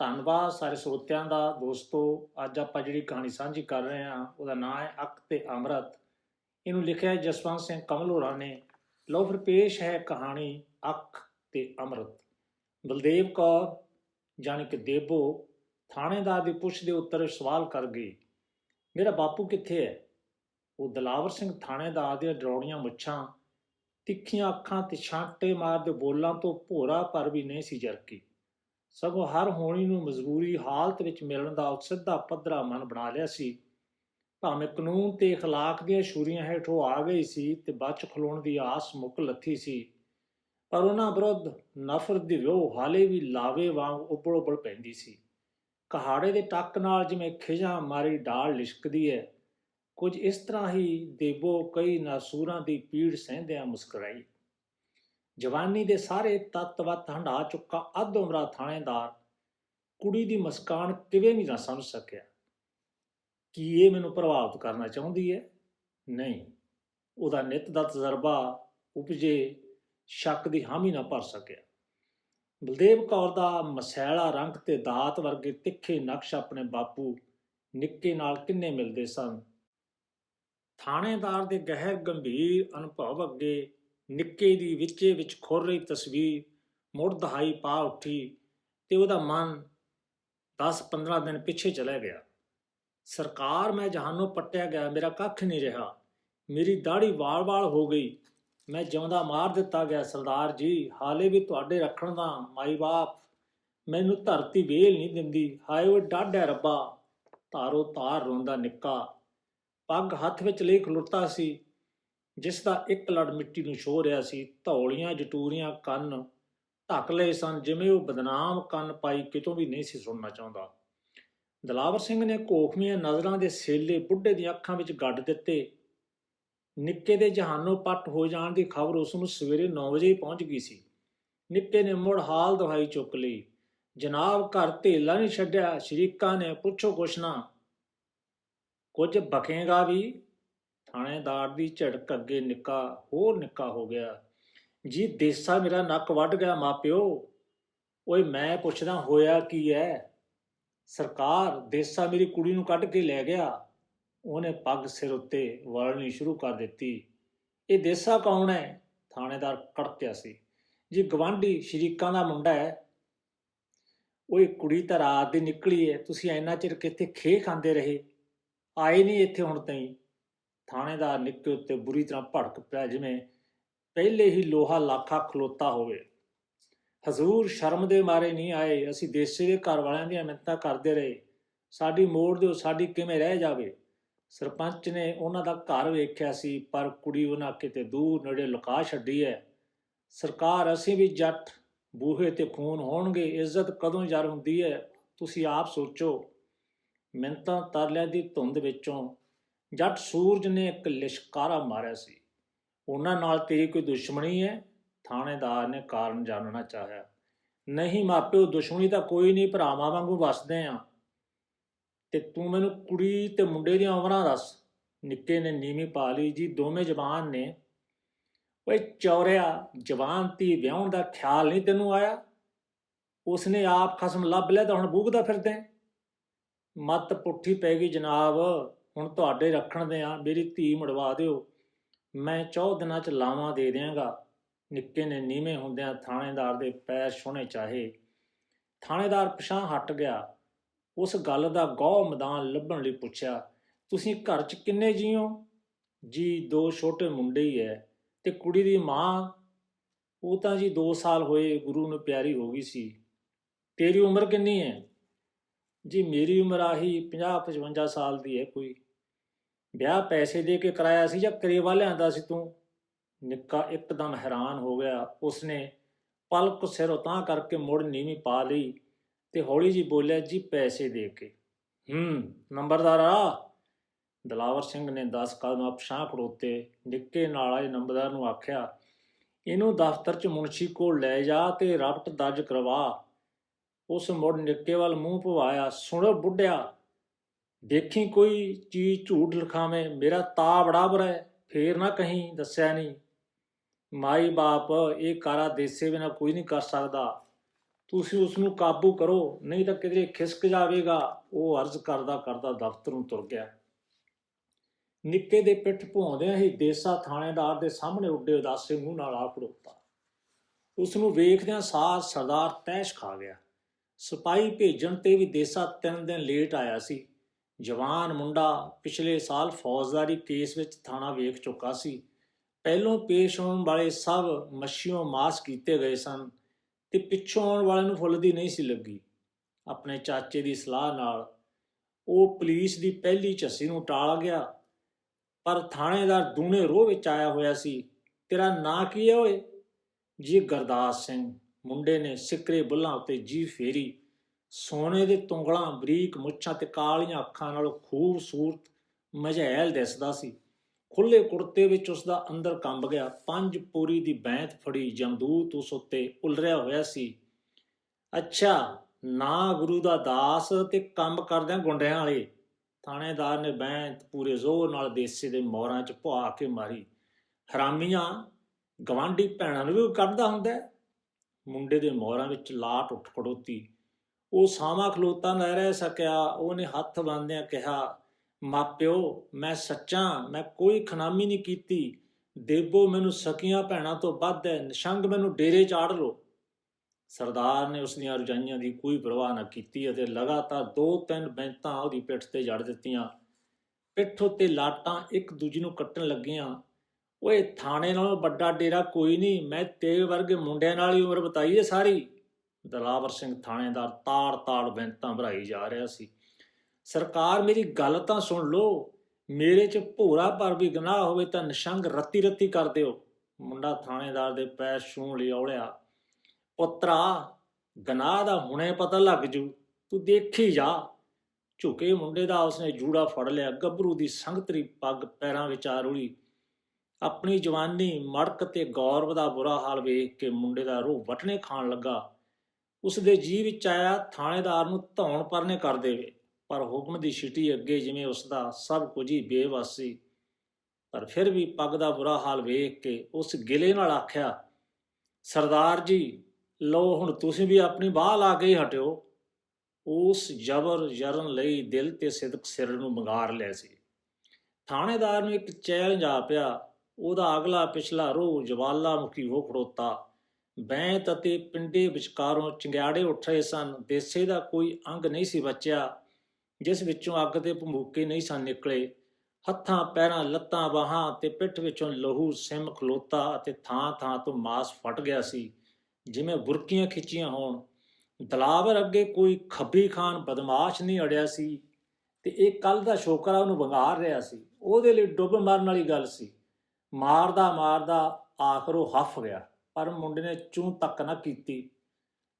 ਧੰਨਵਾਦ ਸਾਰੇ ਸਰੋਤਿਆਂ ਦਾ ਦੋਸਤੋ, ਅੱਜ ਆਪਾਂ ਜਿਹੜੀ ਕਹਾਣੀ ਸਾਂਝੀ ਕਰ ਰਹੇ ਹਾਂ, ਉਹਦਾ ਨਾਮ ਹੈ ਅੱਕ ਤੇ ਅੰਮ੍ਰਿਤ। ਇਹਨੂੰ ਲਿਖਿਆ ਜਸਵੰਤ ਸਿੰਘ ਕਮਲ ਹੋਰਾਂ ਨੇ। ਲਓ ਫਿਰ ਪੇਸ਼ ਹੈ ਕਹਾਣੀ ਅੱਖ ਤੇ ਅੰਮ੍ਰਿਤ। ਬਲਦੇਵ ਕੌਰ, ਜਾਣੀ ਕਿ ਦੇਬੋ, ਥਾਣੇਦਾਰ ਦੀ ਪੁੱਛ ਦੇ ਉੱਤਰ ਸਵਾਲ ਕਰ ਗਈ, ਮੇਰਾ ਬਾਪੂ ਕਿੱਥੇ ਹੈ? ਉਹ ਦਲਾਵਰ ਸਿੰਘ ਥਾਣੇਦਾਰ ਦੀਆਂ ਡਰੌੜੀਆਂ ਮੁੱਛਾਂ, ਤਿੱਖੀਆਂ ਅੱਖਾਂ ਤੇ ਛਾਂਟੇ ਮਾਰਦੇ ਬੋਲਾਂ ਤੋਂ ਭੋਰਾ ਪਰ ਵੀ ਨਹੀਂ ਸੀ ਜਰਕੀ। ਸਗੋਂ ਹਰ ਹੋਣੀ ਨੂੰ ਮਜਬੂਰੀ ਹਾਲਤ ਵਿੱਚ ਮਿਲਣ ਦਾ ਉਹ ਸਿੱਧਾ ਪੱਧਰਾ ਮਨ ਬਣਾ ਲਿਆ ਸੀ ਭਾਵੇਂ ਕਾਨੂੰਨ ਤੇ اخلاق ਦੀਆਂ ਛੁਰੀਆਂ ਹੇਠੋਂ ਆ ਗਈ ਸੀ ਤੇ ਬਚ ਖਲੋਣ ਦੀ ਆਸ ਮੁੱਕ ਲੱਥੀ ਸੀ ਪਰ ਉਹਨਾਂ ਵਿਰੁੱਧ ਨਫ਼ਰਤ ਦੀ ਰੋਹ ਹਾਲੇ ਵੀ ਲਾਵੇ ਵਾਂਗ ਉੱਬਲ ਉੱਬਲ ਪੈਂਦੀ ਸੀ ਕਹਾੜੇ ਦੇ ਟੱਕ ਨਾਲ ਜਿਵੇਂ ਖਿਜਾਂ ਮਾਰੀ ਢਾਲ ਲਿਸ਼ਕਦੀ ਹੈ ਕੁਝ ਇਸ ਤਰ੍ਹਾਂ ਹੀ ਦੇਬੋ ਕਈ ਨਾਸੂਰਾਂ ਦੀ ਪੀੜ ਸਹਿੰਦਿਆਂ ਮੁਸਕਰਾਈ ਜਵਾਨੀ ਦੇ ਸਾਰੇ ਤੱਤਵਤ ਹੰਢਾ ਚੁੱਕਾ ਅੱਧ ਉਮਰਾ ਥਾਣੇਦਾਰ। ਕੁੜੀ ਦੀ ਮੁਸਕਾਨ ਕਿਵੇਂ ਵੀ ਨਾ ਸਮਝ ਸਕਿਆ। ਕੀ ਇਹ ਮੈਨੂੰ ਪ੍ਰਭਾਵਿਤ ਕਰਨਾ ਚਾਹੁੰਦੀ ਹੈ? ਨਹੀਂ। ਉਹਦਾ ਨਿਤ ਦਾ ਤਜਰਬਾ, ਉਪਜੇ, ਸ਼ੱਕ ਦੀ ਹਾਮੀ ਨਾ ਭਰ ਸਕਿਆ। ਬਲਦੇਵ ਕੌਰ ਦਾ ਮਸੈਲਾ ਰੰਗ ਤੇ ਦਾਤ ਵਰਗੇ ਤਿੱਖੇ ਨਕਸ਼ ਆਪਣੇ ਬਾਪੂ ਨਿੱਕੇ ਨਾਲ ਕਿੰਨੇ ਮਿਲਦੇ ਸਨ। ਥਾਣੇਦਾਰ ਦੇ ਗਹਿਰ ਗੰਭੀਰ ਅਨੁਭਵ ਅੱਗੇ ਨਿੱਕੇ ਦੀ ਵਿੱਚੇ ਵਿੱਚ ਖੁਰ ਰਹੀ ਤਸਵੀਰ, ਮੁੜ ਦਹਾਈ ਪਾ ਉੱਠੀ ਤੇ ਉਹਦਾ ਮਨ 10-15 ਦਿਨ ਪਿੱਛੇ ਚਲਾ ਗਿਆ। ਸਰਕਾਰ, ਮੈਂ ਜਹਾਨੋਂ ਪੱਟਿਆ ਗਿਆ, ਮੇਰਾ ਕੱਖ ਨਹੀਂ ਰਿਹਾ। ਮੇਰੀ ਦਾੜੀ ਵਾਲ-ਵਾਲ ਹੋ ਗਈ। ਮੈਂ ਜਿਉਂਦਾ ਮਾਰ ਦਿੱਤਾ ਗਿਆ, ਸਰਦਾਰ ਜੀ, ਹਾਲੇ ਵੀ ਤੁਹਾਡੇ ਰੱਖਣ ਦਾ ਮਾਈ ਬਾਪ ਮੈਨੂੰ ਧਰਤੀ ਵੇਲ ਨਹੀਂ ਦਿੰਦੀ। ਹਾਏ ਉਹ ਡਾਢ ਹੈ ਰੱਬਾ ਤਾਰੋ ਤਾਰ ਰੋਂਦਾ ਨਿੱਕਾ। ਪੱਗ ਹੱਥ ਵਿੱਚ ਲਈ ਖਲੋਤਾ ਸੀ। ਜਿਸ ਦਾ ਇੱਕ ਲੜ ਮਿੱਟੀ ਨੂੰ ਛੋ ਰਿਹਾ ਸੀ, ਧੌਲੀਆਂ, ਜਟੂਰੀਆਂ, ਕੰਨ ਢੱਕ ਲਏ ਸਨ, ਜਿਵੇਂ ਉਹ ਬਦਨਾਮ ਕੰਨ ਪਾਈ ਕਿਤੋਂ ਵੀ ਨਹੀਂ ਸੀ ਸੁਣਨਾ ਚਾਹੁੰਦਾ। ਦਲਾਵਰ ਸਿੰਘ ਨੇ ਕੋਖਮੀਆਂ ਨਜ਼ਰਾਂ ਦੇ ਸੇਲੇ ਬੁੱਢੇ ਦੀਆਂ ਅੱਖਾਂ ਵਿੱਚ ਗੱਡ ਦਿੱਤੇ। ਨਿੱਕੇ ਦੇ ਜਹਾਨੋਂ ਪੱਟ ਹੋ ਜਾਣ ਦੀ ਖਬਰ ਉਸ ਨੂੰ ਸਵੇਰੇ 9 ਵਜੇ ਹੀ ਪਹੁੰਚ ਗਈ ਸੀ। ਨਿੱਕੇ ਨੇ ਮੁੜ ਹਾਲ ਦੁਹਾਈ ਚੁੱਕ ਲਈ। ਜਨਾਬ ਘਰ ਢੇਲਾ ਨਹੀਂ ਛੱਡਿਆ, ਸ਼ਰੀਕਾਂ ਨੇ ਪੁੱਛੋ ਕੁਛ ਨਾ, ਕੁਝ ਬਕੇਗਾ ਵੀ? ਥਾਣੇਦਾਰ ਦੀ ਝੜਕ ਅੱਗੇ ਨਿੱਕਾ, ਹੋਰ ਨਿੱਕਾ ਹੋ ਗਿਆ। ਜੀ, ਦੇਸਾ ਮੇਰਾ ਨੱਕ ਵੱਢ ਗਿਆ, ਮਾਪਿਓ। ਓਏ, ਮੈਂ ਪੁੱਛਦਾ, ਹੋਇਆ ਕੀ ਹੈ ਸਰਕਾਰ ਦੇਸਾ ਮੇਰੀ ਕੁੜੀ ਨੂੰ ਕੱਢ ਕੇ ਲੈ ਗਿਆ। ਉਹਨੇ ਪੱਗ ਸਿਰ ਉੱਤੇ ਵਰਲਣੀ ਸ਼ੁਰੂ ਕਰ ਦਿੱਤੀ। ਇਹ ਦੇਸਾ ਕੌਣ ਹੈ ਥਾਣੇਦਾਰ ਕੜਕਿਆ ਸੀ। ਜੀ, ਗਵਾਂਢੀ ਸ਼ਰੀਕਾਂ ਦਾ ਮੁੰਡਾ ਹੈ ਓਏ, ਕੁੜੀ ਤਾਂ ਰਾਤ ਦੀ ਨਿਕਲੀ ਹੈ ਤੁਸੀਂ ਇੰਨਾ ਚਿਰ ਕਿੱਥੇ ਖੇ ਖਾਂਦੇ ਰਹੇ? ਆਏ ਨਹੀਂ ਇੱਥੇ ਹੁਣ ਤਾਈਂ। ਥਾਣੇਦਾਰ ਨਿੱਕੇ ਉੱਤੇ ਬੁਰੀ ਤਰ੍ਹਾਂ ਭੜਕ ਪਿਆ, ਜਿਵੇਂ ਪਹਿਲੇ ਹੀ ਲੋਹਾ ਲਾਖਾ ਖਲੋਤਾ ਹੋਵੇ। ਹਜ਼ੂਰ ਸ਼ਰਮ ਦੇ ਮਾਰੇ ਨਹੀਂ ਆਏ, ਅਸੀਂ ਦੇਸੇ ਦੇ ਘਰ ਵਾਲਿਆਂ ਦੀਆਂ ਮਿੰਤਾਂ ਕਰਦੇ ਰਹੇ। ਸਾਡੀ ਮੋੜ ਦਿਓ, ਸਾਡੀ ਕਿਵੇਂ ਰਹਿ ਜਾਵੇ? ਸਰਪੰਚ ਨੇ ਉਹਨਾਂ ਦਾ ਘਰ ਵੇਖਿਆ ਸੀ, ਪਰ ਕੁੜੀ ਉਹਨਾਂ ਕਿਤੇ ਦੂਰ ਨੇੜੇ ਲੁਕਾ ਛੱਡੀ ਹੈ। ਸਰਕਾਰ, ਅਸੀਂ ਵੀ ਜੱਟ, ਬੂਹੇ ਤੇ ਖੂਨ ਹੋਣਗੇ, ਇੱਜ਼ਤ ਕਦੋਂ ਯਾਰ ਹੁੰਦੀ ਹੈ? ਤੁਸੀਂ ਆਪ ਸੋਚੋ। ਮਿੰਤਾਂ ਤਰਲਿਆਂ ਦੀ ਧੁੰਦ ਵਿੱਚੋਂ ਜੱਟ ਸੂਰਜ ਨੇ ਇੱਕ ਲਿਸ਼ਕਾਰਾ ਮਾਰਿਆ ਸੀ। ਉਹਨਾਂ ਨਾਲ ਤੇਰੀ ਕੋਈ ਦੁਸ਼ਮਣੀ ਹੈ? ਥਾਣੇਦਾਰ ਨੇ ਕਾਰਨ ਜਾਣਨਾ ਚਾਹਿਆ। ਨਹੀਂ ਮਾਪਿਓ ਦੁਸ਼ਮਣੀ ਤਾਂ ਕੋਈ ਨਹੀਂ, ਭਰਾਵਾਂ ਵਾਂਗੂ ਵਸਦੇ ਆ। ਤੇ ਤੂੰ ਮੈਨੂੰ ਕੁੜੀ ਤੇ ਮੁੰਡੇ ਦੀਆਂ ਉਮਰਾਂ ਦੱਸ। ਨਿੱਕੇ ਨੇ ਨੀਵੀਂ ਪਾ ਲਈ ਜੀ, ਦੋਵੇਂ ਜਵਾਨ ਨੇ। ਓਏ ਚੌਰਿਆ, ਜਵਾਨ ਤੀ ਵਿਆਹਣ ਦਾ ਖਿਆਲ ਨਹੀਂ ਤੈਨੂੰ ਆਇਆ? ਉਸਨੇ ਆਪ ਖਸਮ ਲੱਭ ਲਿਆ ਤਾਂ ਹੁਣ ਬੂਗਦਾ ਫਿਰਦੇ ਮੱਤ ਪੁੱਠੀ ਪੈ ਗਈ ਜਨਾਬ। ਹੁਣ ਤੁਹਾਡੇ ਰੱਖਣ ਦੇ ਆ, ਮੇਰੀ ਧੀ ਮੜਵਾ ਦਿਓ। ਮੈਂ ਚੌ ਦਿਨਾਂ ਚ ਲਾਵਾਂ ਦੇ ਦਿਆਂਗਾ। ਨਿੱਕੇ ਨੇ ਨੀਵੇਂ ਹੁੰਦਿਆਂ ਥਾਣੇਦਾਰ ਦੇ ਪੈਰ ਛੁਣੇ ਚਾਹੇ। ਥਾਣੇਦਾਰ ਪਛਾਂ ਹਟ ਗਿਆ। ਉਸ ਗੱਲ ਦਾ ਗੌ ਮੈਦਾਨ ਲੱਭਣ ਲਈ ਪੁੱਛਿਆ, ਤੁਸੀਂ ਘਰ 'ਚ ਕਿੰਨੇ ਜੀਓ ਜੀ, ਦੋ ਛੋਟੇ ਮੁੰਡੇ ਹੀ ਐ ਤੇ ਕੁੜੀ ਦੀ ਮਾਂ। ਉਹ ਤਾਂ ਜੀ 2 ਸਾਲ ਹੋਏ ਗੁਰੂ ਨੂੰ ਪਿਆਰੀ ਹੋ ਗਈ ਸੀ। ਤੇਰੀ ਉਮਰ ਕਿੰਨੀ ਹੈ ਜੀ, ਮੇਰੀ ਉਮਰ ਆਹੀ 50 55 ਸਾਲ ਦੀ ਹੈ ਕੋਈ। ਵਿਆਹ ਪੈਸੇ ਦੇ ਕੇ ਕਰਾਇਆ ਸੀ ਜਾਂ ਕਰੇਵਾ ਲਿਆਂਦਾ ਸੀ ਤੂੰ? ਨਿੱਕਾ ਇੱਕਦਮ ਹੈਰਾਨ ਹੋ ਗਿਆ। ਉਸਨੇ ਪਲਕ ਸਿਰ ਉਤਾਂ ਕਰਕੇ ਮੁੜ ਨੀਵੀਂ ਪਾ ਲਈ ਤੇ ਹੌਲੀ ਜੀ ਬੋਲਿਆ, ਜੀ, ਪੈਸੇ ਦੇ ਕੇ। ਹੂੰ, ਨੰਬਰਦਾਰਾ ਦਲਾਵਰ ਸਿੰਘ ਨੇ 10 ਕਦਮ ਆਪਸ਼ਾਂ ਖੜੋਤੇ। ਨਿੱਕੇ ਨਾਲ ਆਏ ਨੰਬਰਦਾਰ ਨੂੰ ਆਖਿਆ, ਇਹਨੂੰ ਦਫ਼ਤਰ 'ਚ ਮੁਨਸ਼ੀ ਕੋਲ ਲੈ ਜਾ ਤੇ ਰਬਟ ਦਰਜ ਕਰਵਾ। ਉਸ ਮੁੜ ਨਿੱਕੇ ਵੱਲ ਮੂੰਹ ਭਵਾਇਆ, ਸੁਣੋ ਬੁੱਢਿਆ ਦੇਖੀ ਕੋਈ ਚੀਜ਼ ਝੂਠ ਲਿਖਾਵੇਂ, ਮੇਰਾ ਤਾ ਬੜਾ ਬਰਾ ਹੈ, ਫੇਰ ਨਾ ਕਹੀਂ, ਦੱਸਿਆ ਨਹੀਂ। ਮਾਈ ਬਾਪ, ਇਹ ਕਾਰਾ ਦੇਸੇ ਬਿਨਾ ਕੋਈ ਨਹੀਂ ਕਰ ਸਕਦਾ। ਤੁਸੀਂ ਉਸ ਨੂੰ ਕਾਬੂ ਕਰੋ, ਨਹੀਂ ਤਾਂ ਕਿਤੇ ਖਿਸਕ ਜਾਵੇਗਾ। ਉਹ ਅਰਜ਼ ਕਰਦਾ ਕਰਦਾ ਦਫ਼ਤਰ ਨੂੰ ਤੁਰ ਗਿਆ। ਨਿੱਕੇ ਦੇ ਪਿੱਠ ਭੌਂਦਿਆਂ ਹੀ ਦੇਸਾ ਥਾਣੇਦਾਰ ਦੇ ਸਾਹਮਣੇ ਉੱਡੇ ਉਦਾਸੇ ਮੂੰਹ ਨਾਲ ਆ ਖੜੋਤਾ ਉਸ ਨੂੰ ਵੇਖਦਿਆਂ ਸਾਹ ਸਰਦਾਰ ਤੈਸ਼ ਖਾ ਗਿਆ। ਸਿਪਾਹੀ ਭੇਜਣ ਤੇ ਵੀ ਦੇਸਾ ਤਿੰਨ ਦਿਨ ਲੇਟ ਆਇਆ ਸੀ। ਜਵਾਨ ਮੁੰਡਾ ਪਿਛਲੇ ਸਾਲ ਫੌਜਦਾਰੀ ਕੇਸ ਵਿੱਚ ਥਾਣਾ ਵੇਖ ਚੁੱਕਾ ਸੀ। ਪਹਿਲੋਂ ਪੇਸ਼ ਹੋਣ ਵਾਲੇ ਸਭ ਮੱਛੀਓਂ ਮਾਸ ਕੀਤੇ ਗਏ ਸਨ ਤੇ ਪਿੱਛੋਂ ਆਉਣ ਵਾਲੇ ਨੂੰ ਫੁੱਲਦੀ ਨਹੀਂ ਸੀ ਲੱਗੀ। ਆਪਣੇ ਚਾਚੇ ਦੀ ਸਲਾਹ ਨਾਲ ਉਹ ਪੁਲਿਸ ਦੀ ਪਹਿਲੀ ਝੱਸੀ ਨੂੰ ਟਾਲ ਗਿਆ। ਪਰ ਥਾਣੇਦਾਰ ਦੂਣੇ ਰੋਹ ਵਿੱਚ ਆਇਆ ਹੋਇਆ ਸੀ। ਤੇਰਾ ਨਾਂ ਕੀ ਹੈ ਓਏ? ਜੀ ਗੁਰਦਾਸ ਸਿੰਘ। ਮੁੰਡੇ ਨੇ ਸਿੱਕਰੇ ਬੁੱਲਾਂ ਉੱਤੇ ਜੀ ਫੇਰੀ। ਸੋਨੇ ਦੇ ਤੁੰਗਲਾਂ, ਬਰੀਕ ਮੁੱਛਾਂ ਤੇ ਕਾਲੀਆਂ ਅੱਖਾਂ ਨਾਲ ਖੂਬਸੂਰਤ ਮਝੈਲ ਦਿਸਦਾ ਸੀ। ਖੁੱਲੇ ਕੁੜਤੇ ਵਿੱਚ ਉਸ ਦਾ ਅੰਦਰ ਕੰਬ ਗਿਆ। ਪੰਜ ਪੂਰੀ ਦੀ ਬੈਂਤ ਫੜੀ, ਜਮਦੂਤ ਉਸ ਉੱਤੇ ਉਲਰਿਆ ਹੋਇਆ ਸੀ। ਅੱਛਾ, ਨਾ ਗੁਰੂ ਦਾ ਦਾਸ ਤੇ ਕੰਮ ਕਰਦਿਆਂ ਗੁੰਡਿਆਂ ਵਾਲੇ। ਥਾਣੇਦਾਰ ਨੇ ਬੈਂਤ ਪੂਰੇ ਜ਼ੋਰ ਨਾਲ ਦੇਸੇ ਦੇ ਮੋਹਰਾਂ 'ਚ ਭੁਆ ਕੇ ਮਾਰੀ। ਹਰਾਮੀਆਂ, ਗਵਾਂਢੀ ਭੈਣਾਂ ਨੂੰ ਵੀ ਕੱਢਦਾ ਹੁੰਦਾ ਮੁੰਡੇ ਦੇ ਮੋਹਰਾਂ ਵਿੱਚ ਲਾਟ ਉੱਠ ਖੜੋਤੀ। ਉਹ ਸਾਵਾ ਖਲੋਤਾ ਨਾ ਰਹਿ ਸਕਿਆ, ਉਹਨੇ ਹੱਥ ਬੰਨ੍ਹਦਿਆਂ ਕਿਹਾ ਮਾਪਿਓ ਮੈਂ ਸੱਚਾ, ਮੈਂ ਕੋਈ ਖਨਾਮੀ ਨਹੀਂ ਕੀਤੀ। ਦੇਬੋ ਮੈਨੂੰ ਸਕੀਆਂ ਭੈਣਾਂ ਤੋਂ ਵੱਧ ਹੈ ਨਿਸ਼ੰਗ ਮੈਨੂੰ ਡੇਰੇ ਚਾੜ ਲੋ ਸਰਦਾਰ ਨੇ ਉਸ ਦੀਆਂ ਰਜਾਈਆਂ ਦੀ ਕੋਈ ਪਰਵਾਹ ਨਾ ਕੀਤੀ ਅਤੇ ਲਗਾਤਾਰ ਦੋ ਤਿੰਨ ਬੈਂਤਾਂ ਉਹਦੀ ਪਿੱਠ ਤੇ ਜੜ ਦਿੱਤੀਆਂ। ਪਿੱਠ ਉੱਤੇ ਲਾਟਾਂ ਇੱਕ ਦੂਜੀ ਨੂੰ ਕੱਟਣ ਲੱਗੀਆਂ। ਓਏ, ਥਾਣੇ ਨਾਲੋਂ ਵੱਡਾ ਡੇਰਾ ਕੋਈ ਨਹੀਂ, ਮੈਂ ਤੇਰੇ ਵਰਗੇ ਮੁੰਡਿਆਂ ਨਾਲ ਹੀ ਉਮਰ ਬਤਾਈ ਹੈ ਸਾਰੀ। ਦਲਾਵਰ ਸਿੰਘ ਥਾਣੇਦਾਰ ਤਾੜ ਤਾੜ ਬੈਂਤਾਂ ਭਰਾਈ ਜਾ ਰਿਹਾ ਸੀ। ਸਰਕਾਰ ਮੇਰੀ ਗੱਲ ਤਾਂ ਸੁਣ ਲੋ ਮੇਰੇ 'ਚ ਭੋਰਾ ਪਰ ਵੀ ਗਨਾਹ ਹੋਵੇ ਤਾਂ ਨਿਸ਼ੰਗ ਰੱਤੀ ਰੱਤੀ ਕਰ ਦਿਓ। ਮੁੰਡਾ ਥਾਣੇਦਾਰ ਦੇ ਪੈਰ ਛੂਣ ਲਈ ਔੜਿਆ ਪੁੱਤਰਾ, ਗਨਾਹ ਦਾ ਹੁਣੇ ਪਤਾ ਲੱਗ ਜੂ। ਤੂੰ ਦੇਖੀ ਜਾ। ਝੁਕੇ ਮੁੰਡੇ ਦਾ ਉਸਨੇ ਜੂੜਾ ਫੜ ਲਿਆ। ਗੱਭਰੂ ਦੀ ਸੰਗਤਰੀ ਪੱਗ ਪੈਰਾਂ ਵਿੱਚ ਆ ਰੁਲੀ। ਆਪਣੀ ਜਵਾਨੀ ਮੜਕ ਤੇ ਗੌਰਵ ਦਾ ਬੁਰਾ ਹਾਲ ਵੇਖ ਕੇ ਮੁੰਡੇ ਦਾ ਰੂਹ ਵਟਣੇ ਖਾਣ ਲੱਗਾ। ਉਸ ਦੇ ਜੀ ਵਿੱਚ ਆਇਆ, ਥਾਣੇਦਾਰ ਨੂੰ ਧੌਣ ਪਰਨੇ ਕਰ ਦੇਵੇ। ਪਰ ਹੁਕਮ ਦੀ ਛਿਟੀ ਅੱਗੇ ਜਿਵੇਂ ਉਸ ਦਾ ਸਭ ਕੁਝ ਹੀ ਬੇਵੱਸ ਸੀ। ਪਰ ਫਿਰ ਵੀ ਪੱਗ ਦਾ ਬੁਰਾ ਹਾਲ ਵੇਖ ਕੇ ਉਸ ਗਿਲੇ ਨਾਲ ਆਖਿਆ, ਸਰਦਾਰ ਜੀ, ਲਓ ਹੁਣ ਤੁਸੀਂ ਵੀ ਆਪਣੀ ਬਾਹ ਲਾ ਕੇ ਹਟਿਓ। ਉਸ ਜ਼ਬਰ ਜਰਨ ਲਈ ਦਿਲ ਤੇ ਸਿਦਕ ਸਿਰ ਨੂੰ ਮੰਗਾਰ ਲਿਆ ਸੀ। ਥਾਣੇਦਾਰ ਨੂੰ ਇੱਕ ਚੈਲੰਜ ਆ ਪਿਆ ਉਹਦਾ ਅਗਲਾ ਪਿਛਲਾ ਰੋਹ ਜਵਾਲਾ ਮੁਖੀ ਹੋ ਖੜੋਤਾ। ਬੈਂਤ ਅਤੇ ਪਿੰਡੇ ਵਿਚਕਾਰੋਂ ਚੰਗਿਆੜੇ ਉੱਠ ਰਹੇ ਸਨ। ਦੇਸੇ ਦਾ ਕੋਈ ਅੰਗ ਨਹੀਂ ਸੀ ਬਚਿਆ, ਜਿਸ ਵਿੱਚੋਂ ਅੱਗ ਦੇ ਭੰਬੂਕੇ ਨਹੀਂ ਸਨ ਨਿਕਲੇ। ਹੱਥਾਂ, ਪੈਰਾਂ, ਲੱਤਾਂ, ਬਾਹਾਂ ਤੇ ਪਿੱਠ ਵਿੱਚੋਂ ਲਹੂ ਸਿਮ ਖਲੋਤਾ ਅਤੇ ਥਾਂ ਥਾਂ ਤੋਂ ਮਾਸ ਫਟ ਗਿਆ ਸੀ, ਜਿਵੇਂ ਬੁਰਕੀਆਂ ਖਿੱਚੀਆਂ ਹੋਣ। ਦਲਾਵਰ ਅੱਗੇ ਕੋਈ ਖੱਬੀ ਖਾਨ ਬਦਮਾਸ਼ ਨਹੀਂ ਅੜਿਆ ਸੀ ਤੇ ਇਹ ਕੱਲ ਦਾ ਸ਼ੋਕਰਾ ਉਹਨੂੰ ਵੰਗਾਰ ਰਿਹਾ ਸੀ। ਉਹਦੇ ਲਈ ਡੁੱਬ ਮਰਨ ਵਾਲੀ ਗੱਲ ਸੀ। ਮਾਰਦਾ ਮਾਰਦਾ ਆਖਰ ਉਹ ਹੱਫ ਗਿਆ। ਪਰ ਮੁੰਡੇ ਨੇ ਚੂੰ ਤੱਕ ਨਾ ਕੀਤੀ।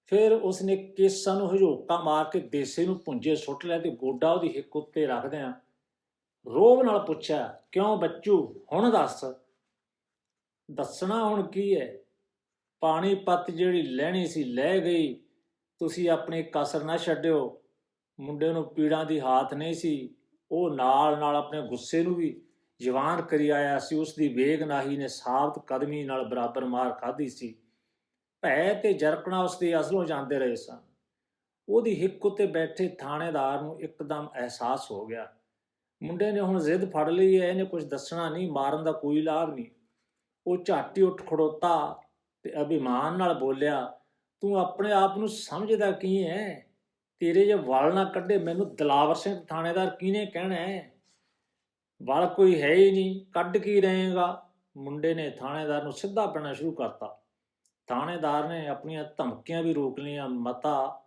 ਫਿਰ ਉਸਨੇ ਕੇਸਾਂ ਨੂੰ ਹਜੋਕਾ ਮਾਰ ਕੇ ਦੇਸੇ ਨੂੰ ਪੁੰਜੇ ਸੁੱਟ ਲਿਆ ਤੇ ਗੋਡਾ ਉਹਦੀ ਹਿੱਕ ਉੱਤੇ ਰੱਖਦਿਆਂ ਰੋਬ ਨਾਲ ਪੁੱਛਿਆ, ਕਿਉਂ ਬੱਚੂ, ਹੁਣ ਦੱਸ। ਦੱਸਣਾ ਹੁਣ ਕੀ ਹੈ? ਪਾਣੀ ਪੱਤ ਜਿਹੜੀ ਲੈਣੀ ਸੀ ਲੈ ਗਈ। ਤੁਸੀਂ ਆਪਣੀ ਕਸਰ ਨਾ ਛੱਡਿਓ। ਮੁੰਡੇ ਨੂੰ ਪੀੜਾਂ ਦੀ ਹਾਥ ਨਹੀਂ ਸੀ। ਉਹ ਨਾਲ ਨਾਲ ਆਪਣੇ ਗੁੱਸੇ ਨੂੰ ਵੀ ਜਵਾਨ ਕਰੀ ਆਇਆ ਸੀ ਉਸ ਦੀ ਵੇਗਨਾਹੀ ਨੇ ਸਾਬਤ ਕਦਮੀ ਨਾਲ ਬਰਾਬਰ ਮਾਰ ਖਾਧੀ ਸੀ। ਭੈ ਤੇ ਜਰਕਣਾ ਉਸ ਦੇ ਅਸਲੋਂ ਜਾਂਦੇ ਰਹੇ ਸਨ। ਉਹਦੀ ਹਿੱਕ ਉੱਤੇ ਬੈਠੇ ਥਾਣੇਦਾਰ ਨੂੰ ਇੱਕਦਮ ਅਹਿਸਾਸ ਹੋ ਗਿਆ। ਮੁੰਡੇ ਨੇ ਹੁਣ ਜ਼ਿੱਦ ਫੜ ਲਈ ਹੈ, ਇਹਨੇ ਕੁਝ ਦੱਸਣਾ ਨਹੀਂ, ਮਾਰਨ ਦਾ ਕੋਈ ਲਾਭ ਨਹੀਂ। ਉਹ ਝਾਟੀ ਉੱਠ ਖੜੋਤਾ ਤੇ ਅਭਿਮਾਨ ਨਾਲ ਬੋਲਿਆ, ਤੂੰ ਆਪਣੇ ਆਪ ਨੂੰ ਸਮਝਦਾ ਕੀ ਹੈ? ਤੇਰੇ ਜੇ ਵਾਲ ਨਾ ਕੱਢੇ, ਮੈਨੂੰ ਦਲਾਵਰ ਸਿੰਘ ਥਾਣੇਦਾਰ ਕਿਹਨੇ ਕਹਿਣਾ ਹੈ? ਵਾਲ ਕੋਈ ਹੈ ਹੀ ਨਹੀਂ, ਕੱਢ ਕੀ ਰਹੇਗਾ? ਮੁੰਡੇ ਨੇ ਥਾਣੇਦਾਰ ਨੂੰ ਸਿੱਧਾ ਪੈਣਾ ਸ਼ੁਰੂ ਕਰਤਾ। ਥਾਣੇਦਾਰ ਨੇ ਆਪਣੀਆਂ ਧਮਕੀਆਂ ਵੀ ਰੋਕ ਲਈਆਂ, ਮਤਾ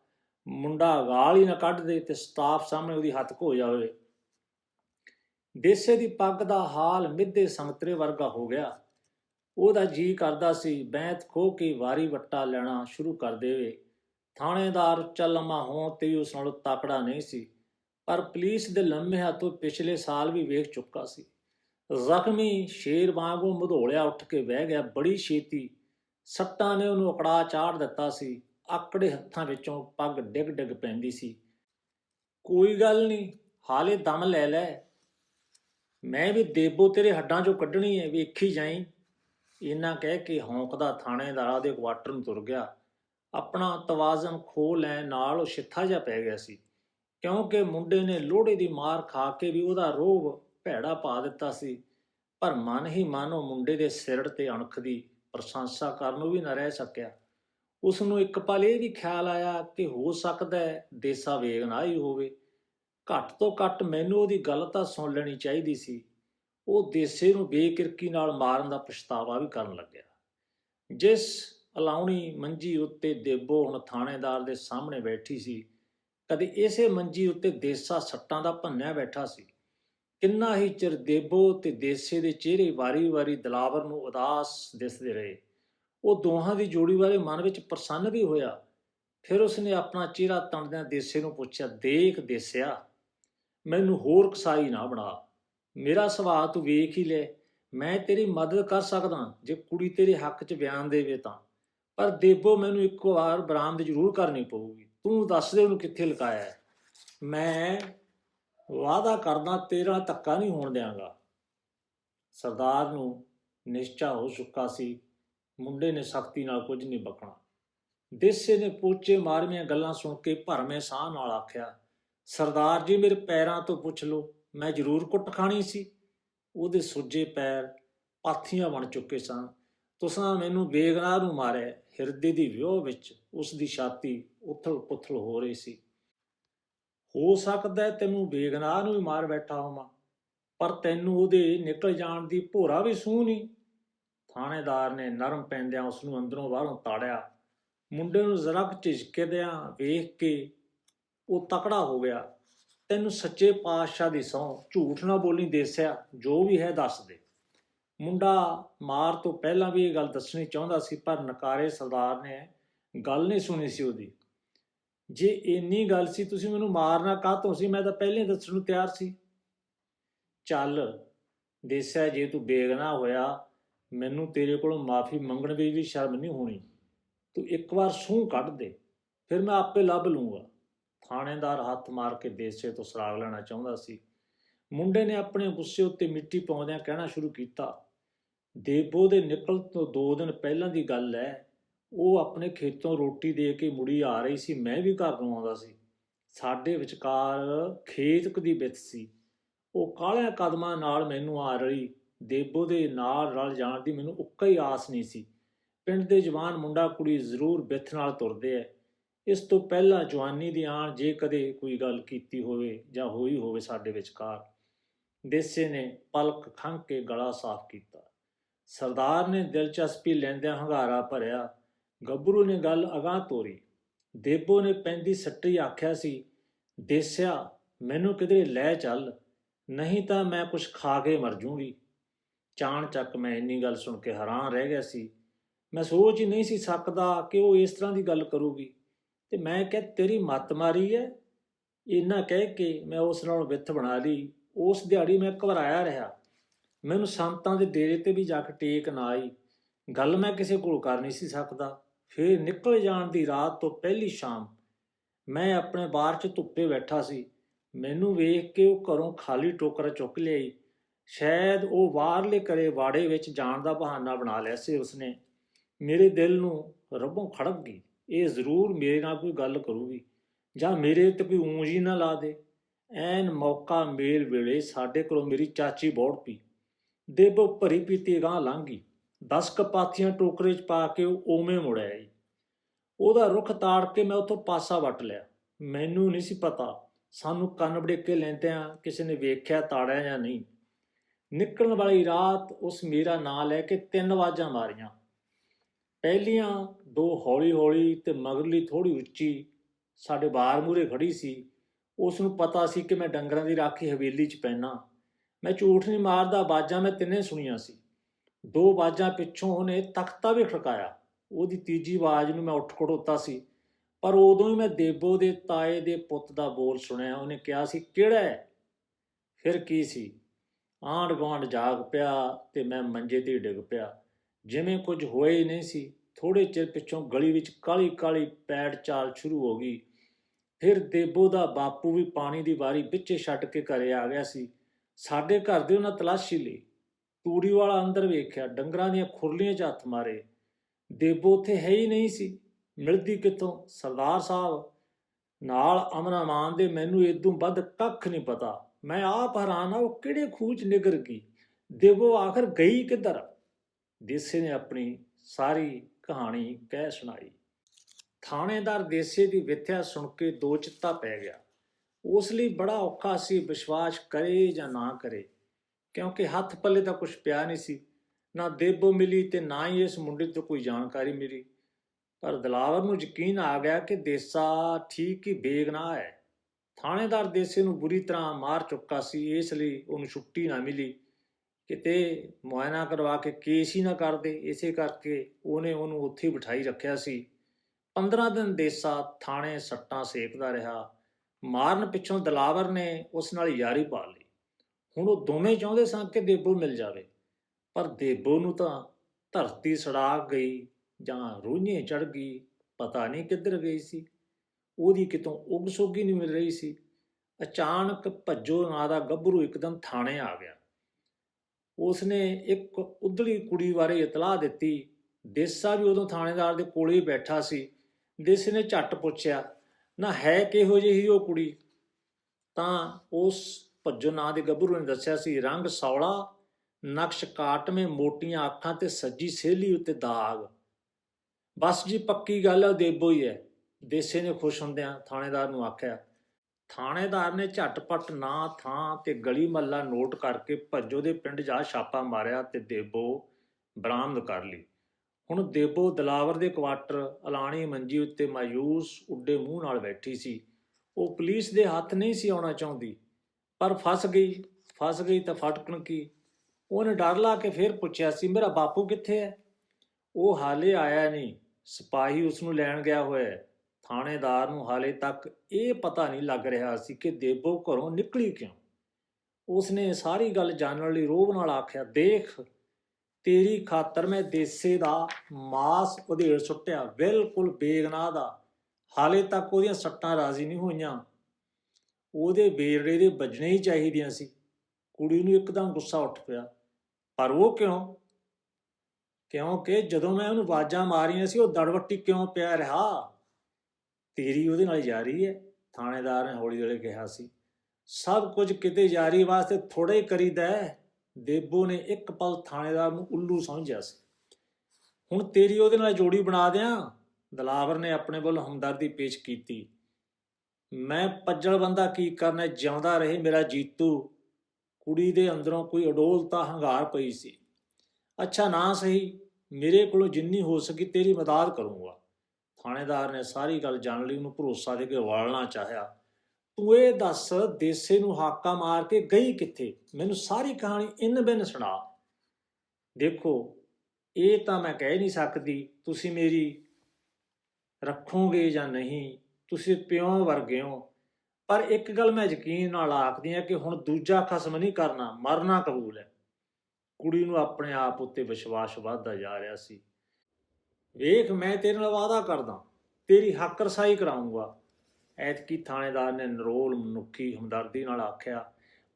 ਮੁੰਡਾ ਗਾਲ ਹੀ ਨਾ ਕੱਢ ਦੇ ਤੇ ਸਟਾਫ ਸਾਹਮਣੇ ਉਹਦੀ ਹੱਥ ਹੋ ਜਾਵੇ। ਦੇਸੇ ਦੀ ਪੱਗ ਦਾ ਹਾਲ ਮਿੱਧੇ ਸੰਤਰੇ ਵਰਗਾ ਹੋ ਗਿਆ। ਉਹਦਾ ਜੀ ਕਰਦਾ ਸੀ, ਬੈਂਤ ਖੋ ਕੇ ਵਾਰੀ ਵੱਟਾ ਲੈਣਾ ਸ਼ੁਰੂ ਕਰ ਦੇਵੇ। ਥਾਣੇਦਾਰ ਉੱਚਾ ਲੰਮਾ ਹੋਣ ਤੇ ਉਸ ਨਾਲੋਂ ਤਾਕੜਾ ਨਹੀਂ ਸੀ। ਪਰ ਪੁਲਿਸ ਦੇ ਲੰਮੇ ਹੱਥੋਂ ਪਿਛਲੇ ਸਾਲ ਵੀ ਵੇਖ ਚੁੱਕਾ ਸੀ। ਜ਼ਖਮੀ ਸ਼ੇਰ ਵਾਂਗੂ ਮਧੋਲਿਆ ਉੱਠ ਕੇ ਬਹਿ ਗਿਆ। ਬੜੀ ਛੇਤੀ ਸੱਟਾਂ ਨੇ ਉਹਨੂੰ ਅਕੜਾ ਚਾੜ ਦਿੱਤਾ ਸੀ। ਆਕੜੇ ਹੱਥਾਂ ਵਿੱਚੋਂ ਪੱਗ ਡਿੱਗ ਡਿੱਗ ਪੈਂਦੀ ਸੀ। ਕੋਈ ਗੱਲ ਨਹੀਂ ਹਾਲੇ ਦਮ ਲੈ ਲੈ। ਮੈਂ ਵੀ ਦੇਬੋ ਤੇਰੇ ਹੱਡਾਂ ਚੋਂ ਕੱਢਣੀ ਹੈ ਵੇਖੀ ਜਾਈ। ਇਹਨਾਂ ਕਹਿ ਕੇ ਹੌਂਕਦਾ ਥਾਣੇਦਾਰ ਦੇ ਕੁਆਟਰ ਨੂੰ ਤੁਰ ਗਿਆ। ਆਪਣਾ ਤਵਾਜ਼ਨ ਖੋ ਲੈਣ ਨਾਲ ਉਹ ਛਿੱਥਾ ਜਿਹਾ ਪੈ ਗਿਆ ਸੀ। ਕਿਉਂਕਿ ਮੁੰਡੇ ਨੇ ਲੋਹੜੇ ਦੀ ਮਾਰ ਖਾ ਕੇ ਵੀ ਉਹਦਾ ਰੋਹ ਭੈੜਾ ਪਾ ਦਿੱਤਾ ਸੀ। ਪਰ ਮਨ ਹੀ ਮਨ ਉਹ ਮੁੰਡੇ ਦੇ ਸਿਰੜ ਤੇ ਅਣਖ ਦੀ ਪ੍ਰਸ਼ੰਸਾ ਕਰਨ ਨੂੰ ਵੀ ਨਾ ਰਹਿ ਸਕਿਆ। ਉਸ ਨੂੰ ਇੱਕ ਪਲ ਇਹ ਵੀ ਖਿਆਲ ਆਇਆ ਕਿ ਹੋ ਸਕਦਾ ਹੈ ਦੇਸਾ ਵੇਗ ਨਾ ਹੀ ਹੋਵੇ। ਘੱਟ ਤੋਂ ਘੱਟ ਮੈਨੂੰ ਉਹਦੀ ਗੱਲ ਤਾਂ ਸੁਣ ਲੈਣੀ ਚਾਹੀਦੀ ਸੀ। ਉਹ ਦੇਸੇ ਨੂੰ ਬੇਕਿਰਕੀ ਨਾਲ ਮਾਰਨ ਦਾ ਪਛਤਾਵਾ ਵੀ ਕਰਨ ਲੱਗਿਆ। ਜਿਸ ਅਲਾਉਣੀ ਮੰਜੀ ਉੱਤੇ ਦੇਬੋ ਹੁਣ ਥਾਣੇਦਾਰ ਦੇ ਸਾਹਮਣੇ ਬੈਠੀ ਸੀ ਕਦੇ ਇਸੇ ਮੰਜੀ ਉੱਤੇ ਦੇਸਾ ਸੱਟਾਂ ਦਾ ਭੰਨਿਆ ਬੈਠਾ ਸੀ। ਕਿੰਨਾ ਹੀ ਚਿਰ ਦੇਬੋ ਤੇ ਦੇਸੇ ਦੇ ਚਿਹਰੇ ਵਾਰੀ-ਵਾਰੀ ਦਲਾਵਰ ਨੂੰ ਉਦਾਸ ਦਿਸਦੇ ਰਹੇ। ਉਹ ਦੋਹਾਂ ਦੀ ਜੋੜੀ ਬਾਰੇ ਮਨ ਵਿੱਚ ਪ੍ਰਸੰਨ ਵੀ ਹੋਇਆ। ਫਿਰ ਉਸਨੇ ਆਪਣਾ ਚਿਹਰਾ ਤਣਦਿਆਂ ਦੇਸੇ ਨੂੰ ਪੁੱਛਿਆ, ਦੇਖ ਦੇਸਿਆ, ਮੈਨੂੰ ਹੋਰ ਕਸਾਈ ਨਾ ਬਣਾ। ਮੇਰਾ ਸੁਭਾਅ ਤੂੰ ਵੇਖ ਹੀ ਲੈ। ਮੈਂ ਤੇਰੀ ਮਦਦ ਕਰ ਸਕਦਾ ਜੇ ਕੁੜੀ ਤੇਰੇ ਹੱਕ 'ਚ ਬਿਆਨ ਦੇਵੇ ਤਾਂ। ਪਰ ਦੇਬੋ ਮੈਨੂੰ ਇੱਕ ਵਾਰ ਬਰਾਮਦ ਜ਼ਰੂਰ ਕਰਨੀ ਪਊਗੀ। ਤੂੰ ਦੱਸ ਦੇ ਉਹਨੂੰ ਕਿੱਥੇ ਲੁਕਾਇਆ ਹੈ। ਮੈਂ ਵਾਅਦਾ ਕਰਦਾ ਤੇਰਾ ਧੱਕਾ ਨਹੀਂ ਹੋਣ ਦਿਆਂਗਾ। ਸਰਦਾਰ ਨੂੰ ਨਿਸ਼ਚਾ ਹੋ ਚੁੱਕਾ ਸੀ। ਮੁੰਡੇ ਨੇ ਸਖਤੀ ਨਾਲ ਕੁਝ ਨਹੀਂ ਬਕਣਾ ਦੇਸੇ ਨੇ ਪੋਚੇ ਮਾਰਵੀਆਂ ਗੱਲਾਂ ਸੁਣ ਕੇ ਭਰਮੇ ਸਾਹ ਨਾਲ ਆਖਿਆ, ਸਰਦਾਰ ਜੀ, ਮੇਰੇ ਪੈਰਾਂ ਤੋਂ ਪੁੱਛ ਲਓ। ਮੈਂ ਜ਼ਰੂਰ ਕੁੱਟ ਖਾਣੀ ਸੀ। ਉਹਦੇ ਸੁੱਜੇ ਪੈਰ ਪਾਥੀਆਂ ਬਣ ਚੁੱਕੇ ਸਨ। ਤੁਸਾਂ ਮੈਨੂੰ ਬੇਗਨਾਹ ਨੂੰ ਮਾਰਿਆ ਹਿਰਦੇ ਦੀ ਵਿਉਹ ਵਿੱਚ। ਉਸ ਦੀ ਛਾਤੀ ਉਥਲ-ਪੁਥਲ ਹੋ ਰਹੀ ਸੀ। ਹੋ ਸਕਦਾ ਹੈ ਤੈਨੂੰ ਬੇਗਨਾਹ ਨੂੰ ਹੀ ਮਾਰ ਬੈਠਾ ਹੋਵਾਂ, ਪਰ ਤੈਨੂੰ ਉਹਦੇ ਨਿਕਲ ਜਾਣ ਦੀ ਭੋਰਾ ਵੀ ਸੂਹ ਨਹੀਂ। ਥਾਣੇਦਾਰ ਨੇ ਨਰਮ ਪੈਂਦਿਆਂ ਉਸ ਨੂੰ ਅੰਦਰੋਂ ਬਾਹਰੋਂ ਤਾੜਿਆ। ਮੁੰਡੇ ਨੂੰ ਜ਼ਰਾ ਝਿਜਕਦਿਆਂ ਵੇਖ ਕੇ ਉਹ ਤਕੜਾ ਹੋ ਗਿਆ। ਤੈਨੂੰ ਸੱਚੇ ਪਾਤਸ਼ਾਹ ਦੀ ਸਹੁੰ, ਝੂਠ ਨਾ ਬੋਲੀ ਦੇਸਿਆ, ਜੋ ਵੀ ਹੈ ਦੱਸ ਦੇ। ਮੁੰਡਾ ਮਾਰ ਤੋਂ ਪਹਿਲਾਂ ਵੀ ਇਹ ਗੱਲ ਦੱਸਣੀ ਚਾਹੁੰਦਾ ਸੀ, ਪਰ ਨਕਾਰੇ ਸਰਦਾਰ ਨੇ ਗੱਲ ਨਹੀਂ ਸੁਣੀ ਸੀ ਉਹਦੀ। ਜੇ ਇੰਨੀ ਗੱਲ ਸੀ, ਤੁਸੀਂ ਮੈਨੂੰ ਮਾਰਨਾ ਕਾਹਤੋਂ ਸੀ? ਮੈਂ ਤਾਂ ਪਹਿਲੇ ਹੀ ਦੱਸਣ ਨੂੰ ਤਿਆਰ ਸੀ। ਚੱਲ, ਦੇਸਾ, ਜੇ ਤੂੰ ਬੇਗਨਾਹ ਹੋਇਆ, ਮੈਨੂੰ ਤੇਰੇ ਕੋਲੋਂ ਮਾਫੀ ਮੰਗਣ ਦੀ ਵੀ ਸ਼ਰਮ ਨਹੀਂ ਹੋਣੀ। ਤੂੰ ਇੱਕ ਵਾਰ ਸੂਹ ਕੱਢ ਦੇ, ਫਿਰ ਮੈਂ ਆਪੇ ਲੱਭ ਲੂੰਗਾ। ਥਾਣੇਦਾਰ ਹੱਥ ਮਾਰ ਕੇ ਦੇਸੇ ਤੋਂ ਸਰਾਗ ਲੈਣਾ ਚਾਹੁੰਦਾ ਸੀ। ਮੁੰਡੇ ਨੇ ਆਪਣੇ ਗੁੱਸੇ ਉੱਤੇ ਮਿੱਟੀ ਪਾਉਂਦਿਆਂ ਕਹਿਣਾ ਸ਼ੁਰੂ ਕੀਤਾ, ਦੇਬੋ ਦੇ ਨਿਕਲ ਤੋਂ 2 ਦਿਨ ਪਹਿਲਾਂ ਦੀ ਗੱਲ ਹੈ ਉਹ ਆਪਣੇ ਖੇਤੋਂ ਰੋਟੀ ਦੇ ਕੇ ਮੁੜੀ ਆ ਰਹੀ ਸੀ, ਮੈਂ ਵੀ ਘਰ ਨੂੰ ਆਉਂਦਾ ਸੀ। ਸਾਡੇ ਵਿਚਕਾਰ ਖੇਤਕ ਦੀ ਬਿੱਥ ਸੀ। ਉਹ ਕਾਲਿਆਂ ਕਦਮਾਂ ਨਾਲ ਮੈਨੂੰ ਆ ਰਹੀ, ਦੇਬੋ ਦੇ ਨਾਲ ਰਲ ਜਾਣ ਦੀ ਮੈਨੂੰ ਉੱਕਾ ਹੀ ਆਸ ਨਹੀਂ ਸੀ। ਪਿੰਡ ਦੇ ਜਵਾਨ ਮੁੰਡਾ ਕੁੜੀ ਜ਼ਰੂਰ ਬਿੱਥ ਨਾਲ ਤੁਰਦੇ ਐ। ਇਸ ਤੋਂ ਪਹਿਲਾਂ ਜਵਾਨੀ ਦੀ ਆਣ ਜੇ ਕਦੇ ਕੋਈ ਗੱਲ ਕੀਤੀ ਹੋਵੇ ਜਾਂ ਹੋਈ ਹੋਵੇ ਸਾਡੇ ਵਿਚਕਾਰ, ਦੇਸੇ ਨੇ ਪਲਕ ਖੰਘ ਕੇ ਗਲਾ ਸਾਫ਼ ਕੀਤਾ। ਸਰਦਾਰ ਨੇ ਦਿਲਚਸਪੀ ਲੈਂਦਿਆਂ ਹੰਗਾਰਾ ਭਰਿਆ। ਗੱਭਰੂ ਨੇ ਗੱਲ ਅਗਾਹ ਤੋਰੀ। ਦੇਬੋ ਨੇ ਪੈਂਦੀ ਸੱਟੀ ਆਖਿਆ ਸੀ, ਦੇਸਿਆ, ਮੈਨੂੰ ਕਿਧਰੇ ਲੈ ਚੱਲ, ਨਹੀਂ ਤਾਂ ਮੈਂ ਕੁਛ ਖਾ ਕੇ ਮਰ ਜੂੰਗੀ। ਚਾਣ ਚੱਕ ਮੈਂ ਇੰਨੀ ਗੱਲ ਸੁਣ ਕੇ ਹੈਰਾਨ ਰਹਿ ਗਿਆ ਸੀ। ਮੈਂ ਸੋਚ ਹੀ ਨਹੀਂ ਸੀ ਸਕਦਾ ਕਿ ਉਹ ਇਸ ਤਰ੍ਹਾਂ ਦੀ ਗੱਲ ਕਰੂਗੀ। ਤੇ ਮੈਂ ਕਿਹਾ, ਤੇਰੀ ਮੱਤ ਮਾਰੀ ਹੈ ਇੰਨਾ ਕਹਿ ਕੇ ਮੈਂ ਉਸ ਨਾਲ ਵਿੱਥ ਬਣਾ ਲਈ। ਉਸ ਦਿਹਾੜੀ ਮੈਂ ਘਬਰਾਇਆ ਰਿਹਾ। ਮੈਨੂੰ ਸੰਤਾਂ ਦੇ ਡੇਰੇ ਤੇ ਵੀ ਜਾ ਕੇ ਟੇਕ ਨਾ ਆਈ। ਗੱਲ ਮੈਂ ਕਿਸੇ ਕੋਲ ਕਰ ਨਹੀਂ ਸੀ ਸਕਦਾ। ਫਿਰ ਨਿਕਲ ਜਾਣ ਦੀ ਰਾਤ ਤੋਂ ਪਹਿਲੀ ਸ਼ਾਮ ਮੈਂ ਆਪਣੇ ਬਾਰ 'ਚ ਧੁੱਪੇ ਬੈਠਾ ਸੀ। ਮੈਨੂੰ ਵੇਖ ਕੇ ਉਹ ਘਰੋਂ ਖਾਲੀ ਟੋਕਰਾ ਚੁੱਕ ਲਿਆਈ। ਸ਼ਾਇਦ ਉਹ ਬਾਹਰਲੇ ਕਰੇ ਵਾੜੇ ਵਿੱਚ ਜਾਣ ਦਾ ਬਹਾਨਾ ਬਣਾ ਲਿਆ ਸੀ ਉਸਨੇ। ਮੇਰੇ ਦਿਲ ਨੂੰ ਰੱਬੋਂ ਖੜਕ ਗਈ। ਇਹ ਜ਼ਰੂਰ ਮੇਰੇ ਨਾਲ ਕੋਈ ਗੱਲ ਕਰੂਗੀ ਜਾਂ ਮੇਰੇ ਤੇ ਕੋਈ ਉਂਝ ਹੀ ਨਾ ਲਾ ਦੇ। ਐਨ ਮੌਕਾ ਮੇਲ ਵੇਲੇ ਸਾਡੇ ਕੋਲੋਂ ਮੇਰੀ ਚਾਚੀ ਬੋੜ ਪਈ ਦੇਬੋ ਭਰੀ ਪੀਤੀ ਗਾਂ ਲੰਘੀ 10 ਕਪਾਥੀਆਂ ਟੋਕਰੇ 'ਚ ਪਾ ਕੇ ਉਹ ਓਵੇਂ ਮੁੜਿਆ ਜੀ ਉਹਦਾ ਰੁੱਖ ਤਾੜ ਕੇ ਮੈਂ ਉੱਥੋਂ ਪਾਸਾ ਵੱਟ ਲਿਆ। ਮੈਨੂੰ ਨਹੀਂ ਸੀ ਪਤਾ ਸਾਨੂੰ ਕੰਨ ਵੜੇਕੇ ਲੈਂਦਿਆਂ ਕਿਸੇ ਨੇ ਵੇਖਿਆ ਤਾੜਿਆ ਜਾਂ ਨਹੀਂ। ਨਿਕਲਣ ਵਾਲੀ ਰਾਤ ਉਸ ਮੇਰਾ ਨਾਂ ਲੈ ਕੇ ਤਿੰਨ ਆਵਾਜ਼ਾਂ ਮਾਰੀਆਂ। ਪਹਿਲੀਆਂ ਦੋ ਹੌਲੀ ਹੌਲੀ ਤੇ ਮਗਰਲੀ ਥੋੜੀ ਉੱਚੀ ਸਾਡੇ ਬਾਰ ਮੂਰੇ ਖੜੀ ਸੀ। ਉਸ ਨੂੰ ਪਤਾ ਸੀ ਕਿ ਮੈਂ ਡੰਗਰਾਂ ਦੀ ਰਾਖੀ ਹਵੇਲੀ 'ਚ ਪੈਣਾ ਮੈਂ ਝੂਠ ਨਹੀਂ ਮਾਰਦਾ, ਆਵਾਜ਼ਾਂ ਮੈਂ ਤਿੰਨੇ ਸੁਣੀਆਂ ਸੀ। ਦੋ ਬਾਜ਼ਾਂ ਪਿੱਛੋਂ ਉਹਨੇ ਤਖਤਾ ਵੀ ਖੜਕਾਇਆ। ਉਹਦੀ ਤੀਜੀ ਆਵਾਜ਼ ਨੂੰ ਮੈਂ ਉੱਠ ਖੜੋਤਾ ਸੀ, ਪਰ ਉਦੋਂ ਹੀ ਮੈਂ ਦੇਬੋ ਦੇ ਤਾਏ ਦੇ ਪੁੱਤ ਦਾ ਬੋਲ ਸੁਣਿਆ। ਉਹਨੇ ਕਿਹਾ ਸੀ, ਕਿਹੜਾ ਹੈ? ਫਿਰ ਕੀ ਸੀ? ਆਂਢ ਗੁਆਂਢ ਜਾਗ ਪਿਆ ਤੇ ਮੈਂ ਮੰਜੇ ਤੇ ਹੀ ਡਿੱਗ ਪਿਆ। ਜਿਵੇਂ ਕੁਝ ਹੋਇਆ ਹੀ ਨਹੀਂ ਸੀ ਥੋੜੇ ਚਿਰ ਪਿੱਛੋਂ ਗਲੀ ਵਿੱਚ ਕਾਲੀ ਕਾਲੀ ਪੈੜ ਚਾਲ ਸ਼ੁਰੂ ਹੋ ਗਈ। ਫਿਰ ਦੇਬੋ ਦਾ ਬਾਪੂ ਵੀ ਪਾਣੀ ਦੀ ਵਾਰੀ ਵਿੱਚੇ ਛੱਡ ਕੇ ਘਰੇ ਆ ਗਿਆ ਸੀ। ਸਾਡੇ ਘਰ ਦੇ ਉਹਨਾਂ ਤਲਾਸ਼ੀ ਲਈ। ਤੂੜੀ ਵਾਲਾ ਅੰਦਰ ਵੇਖਿਆ, ਡੰਗਰਾਂ ਦੀਆਂ ਖੁਰਲੀਆਂ 'ਚ ਹੱਥ ਮਾਰੇ। ਦੇਬੋ ਉੱਥੇ ਹੈ ਹੀ ਨਹੀਂ ਸੀ। ਮਿਲਦੀ ਕਿੱਥੋਂ? ਸਰਦਾਰ ਸਾਹਿਬ। ਨਾਲ ਅਮਨਾਮਾਨ ਦੇ ਮੈਨੂੰ ਇਦੋਂ ਵੱਧ ਕੱਖ ਨਹੀਂ ਪਤਾ। ਮੈਂ ਆਪ ਹੈਰਾਨ ਆ ਉਹ ਕਿਹੜੇ ਖੂਚ ਨਿਗਰ ਗਈ। ਦੇਵੋ ਆਖਰ ਗਈ ਕਿੱਧਰ? ਦੇਸੇ ਨੇ ਆਪਣੀ ਸਾਰੀ ਕਹਾਣੀ ਕਹਿ ਸੁਣਾਈ। ਥਾਣੇਦਾਰ ਦੇਸੇ ਦੀ ਵਿਥਿਆ ਸੁਣ ਕੇ ਦੋ ਚਿੱਤਾ ਪੈ ਗਿਆ। ਉਸ ਲਈ ਬੜਾ ਔਖਾ ਸੀ ਵਿਸ਼ਵਾਸ ਕਰੇ ਜਾਂ ਨਾ ਕਰੇ। ਕਿਉਂਕਿ ਹੱਥ ਪੱਲੇ ਤਾਂ ਕੁਝ ਪਿਆ ਨਹੀਂ ਸੀ, ਨਾ ਦੇਬੋ ਮਿਲੀ ਤੇ ਨਾ ਹੀ ਇਸ ਮੁੰਡੇ ਤੋਂ ਕੋਈ ਜਾਣਕਾਰੀ ਮਿਲੀ। ਪਰ ਦਲਾਵਰ ਨੂੰ ਯਕੀਨ ਆ ਗਿਆ ਕਿ ਦੇਸਾ ਠੀਕ ਹੀ ਬੇਗਨਾਹ ਹੈ। ਥਾਣੇਦਾਰ ਦੇਸੇ ਨੂੰ ਬੁਰੀ ਤਰ੍ਹਾਂ ਮਾਰ ਚੁੱਕਾ ਸੀ, ਇਸ ਲਈ ਉਹਨੂੰ ਛੁੱਟੀ ਨਾ ਮਿਲੀ। ਕਿਤੇ ਮੁਆਇਨਾ ਕਰਵਾ ਕੇ ਕੇਸ ਹੀ ਨਾ ਕਰਦੇ, ਇਸੇ ਕਰਕੇ ਉਹਨੇ ਉਹਨੂੰ ਉੱਥੇ ਬਿਠਾਈ ਰੱਖਿਆ ਸੀ। 15 ਦਿਨ ਦੇਸਾ ਥਾਣੇ ਸੱਟਾਂ ਸੇਕਦਾ ਰਿਹਾ। ਮਾਰਨ ਪਿੱਛੋਂ ਦਲਾਵਰ ਨੇ ਉਸ ਨਾਲ ਯਾਰੀ ਪਾ ਲਈ। ਹੁਣ ਉਹ ਦੋਵੇਂ ਚਾਹੁੰਦੇ ਸਨ ਕਿ ਦੇਬੋ ਮਿਲ ਜਾਵੇ। ਪਰ ਦੇਬੋ ਨੂੰ ਤਾਂ ਧਰਤੀ ਸੜਾ ਗਈ ਜਾਂ ਰੋਹੇ ਚੜ ਗਈ, ਪਤਾ ਨਹੀਂ ਕਿੱਧਰ ਗਈ ਸੀ। ਉਹਦੀ ਕਿਤੋਂ ਉਗ ਸੋਗੀ ਨਹੀਂ ਮਿਲ ਰਹੀ ਸੀ। ਅਚਾਨਕ ਭੱਜੋ ਨਾਂ ਦਾ ਗੱਭਰੂ ਇੱਕਦਮ ਥਾਣੇ ਆ ਗਿਆ। ਉਸਨੇ ਇੱਕ ਉਧਲੀ ਕੁੜੀ ਬਾਰੇ ਇਤਲਾਹ ਦਿੱਤੀ। ਦੇਸਾ ਵੀ ਉਦੋਂ ਥਾਣੇਦਾਰ ਦੇ ਕੋਲੇ ਹੀ ਬੈਠਾ ਸੀ। ਦੇਸੇ ਨੇ ਝੱਟ ਪੁੱਛਿਆ, ਨਾ ਹੈ ਕਿਹੋ ਜਿਹੀ ਉਹ ਕੁੜੀ? ਤਾਂ ਉਸ ਭੱਜੋ ਨਾਂ ਦੇ ਗੱਭਰੂ ਨੇ ਦੱਸਿਆ ਸੀ, ਰੰਗ ਸੌਲਾ, ਨਕਸ਼ ਕਾਟਵੇਂ, ਮੋਟੀਆਂ ਅੱਖਾਂ ਤੇ ਸੱਜੀ ਸਹੇਲੀ ਉੱਤੇ ਦਾਗ। ਬਸ ਜੀ, ਪੱਕੀ ਗੱਲ ਹੈ ਦੇਬੋ ਹੀ ਹੈ। ਦੇਸੇ ਨੇ ਖੁਸ਼ ਹੁੰਦਿਆਂ ਥਾਣੇਦਾਰ ਨੂੰ ਆਖਿਆ, ਥਾਣੇਦਾਰ ਨੇ ਝਟਪਟ ਨਾਂ, ਥਾਂ ਤੇ ਗਲੀ ਮੱਲਾ ਨੋਟ ਕਰਕੇ ਭੱਜੋ ਦੇ ਪਿੰਡ ਜਾ ਛਾਪਾ ਮਾਰਿਆ ਤੇ ਦੇਬੋ ਬਰਾਮਦ ਕਰ ਲਈ। ਹੁਣ ਦੇਬੋ ਦਲਾਵਰ ਦੇ ਕੁਆਟਰ ਅਲਾਣੀ ਮੰਜੀ ਉੱਤੇ ਮਾਯੂਸ ਉੱਡੇ ਮੂੰਹ ਨਾਲ ਬੈਠੀ ਸੀ। ਉਹ ਪੁਲਿਸ ਦੇ ਹੱਥ ਨਹੀਂ ਸੀ ਆਉਣਾ ਚਾਹੁੰਦੀ। ਪਰ ਫਸ ਗਈ ਫਸ ਗਈ ਤਾਂ ਫਟਕਣ ਕੀ। ਉਹਨੇ ਡਰ ਲਾ ਕੇ ਫਿਰ ਪੁੱਛਿਆ ਸੀ, ਮੇਰਾ ਬਾਪੂ ਕਿੱਥੇ ਹੈ? ਉਹ ਹਾਲੇ ਆਇਆ ਨਹੀਂ। ਸਿਪਾਹੀ ਉਸ ਨੂੰ ਲੈਣ ਗਿਆ ਹੋਇਆ ਹੈ। ਥਾਣੇਦਾਰ ਨੂੰ ਹਾਲੇ ਤੱਕ ਇਹ ਪਤਾ ਨਹੀਂ ਲੱਗ ਰਿਹਾ ਸੀ ਕਿ ਦੇਬੋ ਘਰੋਂ ਨਿਕਲੀ ਕਿਉਂ। ਉਸਨੇ ਸਾਰੀ ਗੱਲ ਜਾਣਨ ਲਈ ਰੋਬ ਨਾਲ ਆਖਿਆ, ਦੇਖ, ਤੇਰੀ ਖਾਤਰ ਮੈਂ ਦੇਸੇ ਦਾ ਮਾਸ ਉਧੇੜ ਸੁੱਟਿਆ, ਬਿਲਕੁਲ ਬੇਗਨਾਹ ਦਾ। ਹਾਲੇ ਤੱਕ ਉਹਦੀਆਂ ਸੱਟਾਂ ਰਾਜ਼ੀ ਨਹੀਂ ਹੋਈਆਂ। ਉਹਦੇ ਬੇਰੜੇ ਦੇ ਵੱਜਣੇ ਹੀ ਚਾਹੀਦੀਆਂ ਸੀ। ਕੁੜੀ ਨੂੰ ਇੱਕਦਮ ਗੁੱਸਾ ਉੱਠ ਪਿਆ। ਪਰ ਉਹ ਕਿਉਂ? ਕਿਉਂਕਿ ਜਦੋਂ ਮੈਂ ਉਹਨੂੰ ਆਵਾਜ਼ਾਂ ਮਾਰੀਆਂ ਸੀ, ਉਹ ਦੜਵੱਟੀ ਕਿਉਂ ਪਿਆ ਰਿਹਾ? ਤੇਰੀ ਉਹਦੇ ਨਾਲ ਯਾਰੀ ਹੈ, ਥਾਣੇਦਾਰ ਨੇ ਹੌਲੀ ਹੌਲੀ ਕਿਹਾ ਸੀ। ਸਭ ਕੁਝ ਕਿਤੇ ਯਾਰੀ ਵਾਸਤੇ ਥੋੜਾ ਹੀ ਕਰੀਦਾ ਹੈ। ਦੇਬੋ ਨੇ ਇੱਕ ਪਲ ਥਾਣੇਦਾਰ ਨੂੰ ਉੱਲੂ ਸਮਝਿਆ ਸੀ। ਹੁਣ ਤੇਰੀ ਉਹਦੇ ਨਾਲ ਜੋੜੀ ਬਣਾ ਦਿਆਂ। ਦਲਾਵਰ ਨੇ ਆਪਣੇ ਵੱਲ ਹਮਦਰਦੀ ਪੇਸ਼ ਕੀਤੀ। ਮੈਂ ਪੱਜਲ ਬੰਦਾ ਕੀ ਕਰਨਾ ਜਿਉਂਦਾ ਰਹੇ ਮੇਰਾ ਜੀਤੂ। ਕੁੜੀ ਦੇ ਅੰਦਰੋਂ ਕੋਈ ਅਡੋਲਤਾ ਹੰਗਾਰ ਪਈ ਸੀ। ਅੱਛਾ ਨਾ ਸਹੀ, ਮੇਰੇ ਕੋਲੋਂ ਜਿੰਨੀ ਹੋ ਸਕੀ ਤੇਰੀ ਮਦਦ ਕਰੂੰਗਾ। ਥਾਣੇਦਾਰ ਨੇ ਸਾਰੀ ਗੱਲ ਜਾਣ ਲਈ ਉਹਨੂੰ ਭਰੋਸਾ ਦੇ ਕੇ ਵਾਲਣਾ ਚਾਹਿਆ। ਤੂੰ ਇਹ ਦੱਸ, ਦੇਸੇ ਨੂੰ ਹਾਕਾ ਮਾਰ ਕੇ ਗਈ ਕਿੱਥੇ? ਮੈਨੂੰ ਸਾਰੀ ਕਹਾਣੀ ਇਨ ਬਿਨ ਸੁਣਾ। ਦੇਖੋ, ਇਹ ਤਾਂ ਮੈਂ ਕਹਿ ਨਹੀਂ ਸਕਦੀ, ਤੁਸੀਂ ਮੇਰੀ ਰੱਖੋਗੇ ਜਾਂ ਨਹੀਂ। ਤੁਸੀਂ ਪਿਓ ਵਰਗੇ ਹੋ। ਪਰ ਇੱਕ ਗੱਲ ਮੈਂ ਯਕੀਨ ਨਾਲ ਆਖਦੀ ਹਾਂ ਕਿ ਹੁਣ ਦੂਜਾ ਖਸਮ ਨਹੀਂ ਕਰਨਾ, ਮਰਨਾ ਕਬੂਲ ਹੈ। ਕੁੜੀ ਨੂੰ ਆਪਣੇ ਆਪ ਉੱਤੇ ਵਿਸ਼ਵਾਸ ਵੱਧਦਾ ਜਾ ਰਿਹਾ ਸੀ। ਵੇਖ, ਮੈਂ ਤੇਰੇ ਨਾਲ ਵਾਅਦਾ ਕਰਦਾ, ਤੇਰੀ ਹੱਕ ਰਸਾਈ ਕਰਾਉਂਗਾ। ਐਤਕੀ ਥਾਣੇਦਾਰ ਨੇ ਨਰੋਲ ਮਨੁੱਖੀ ਹਮਦਰਦੀ ਨਾਲ ਆਖਿਆ,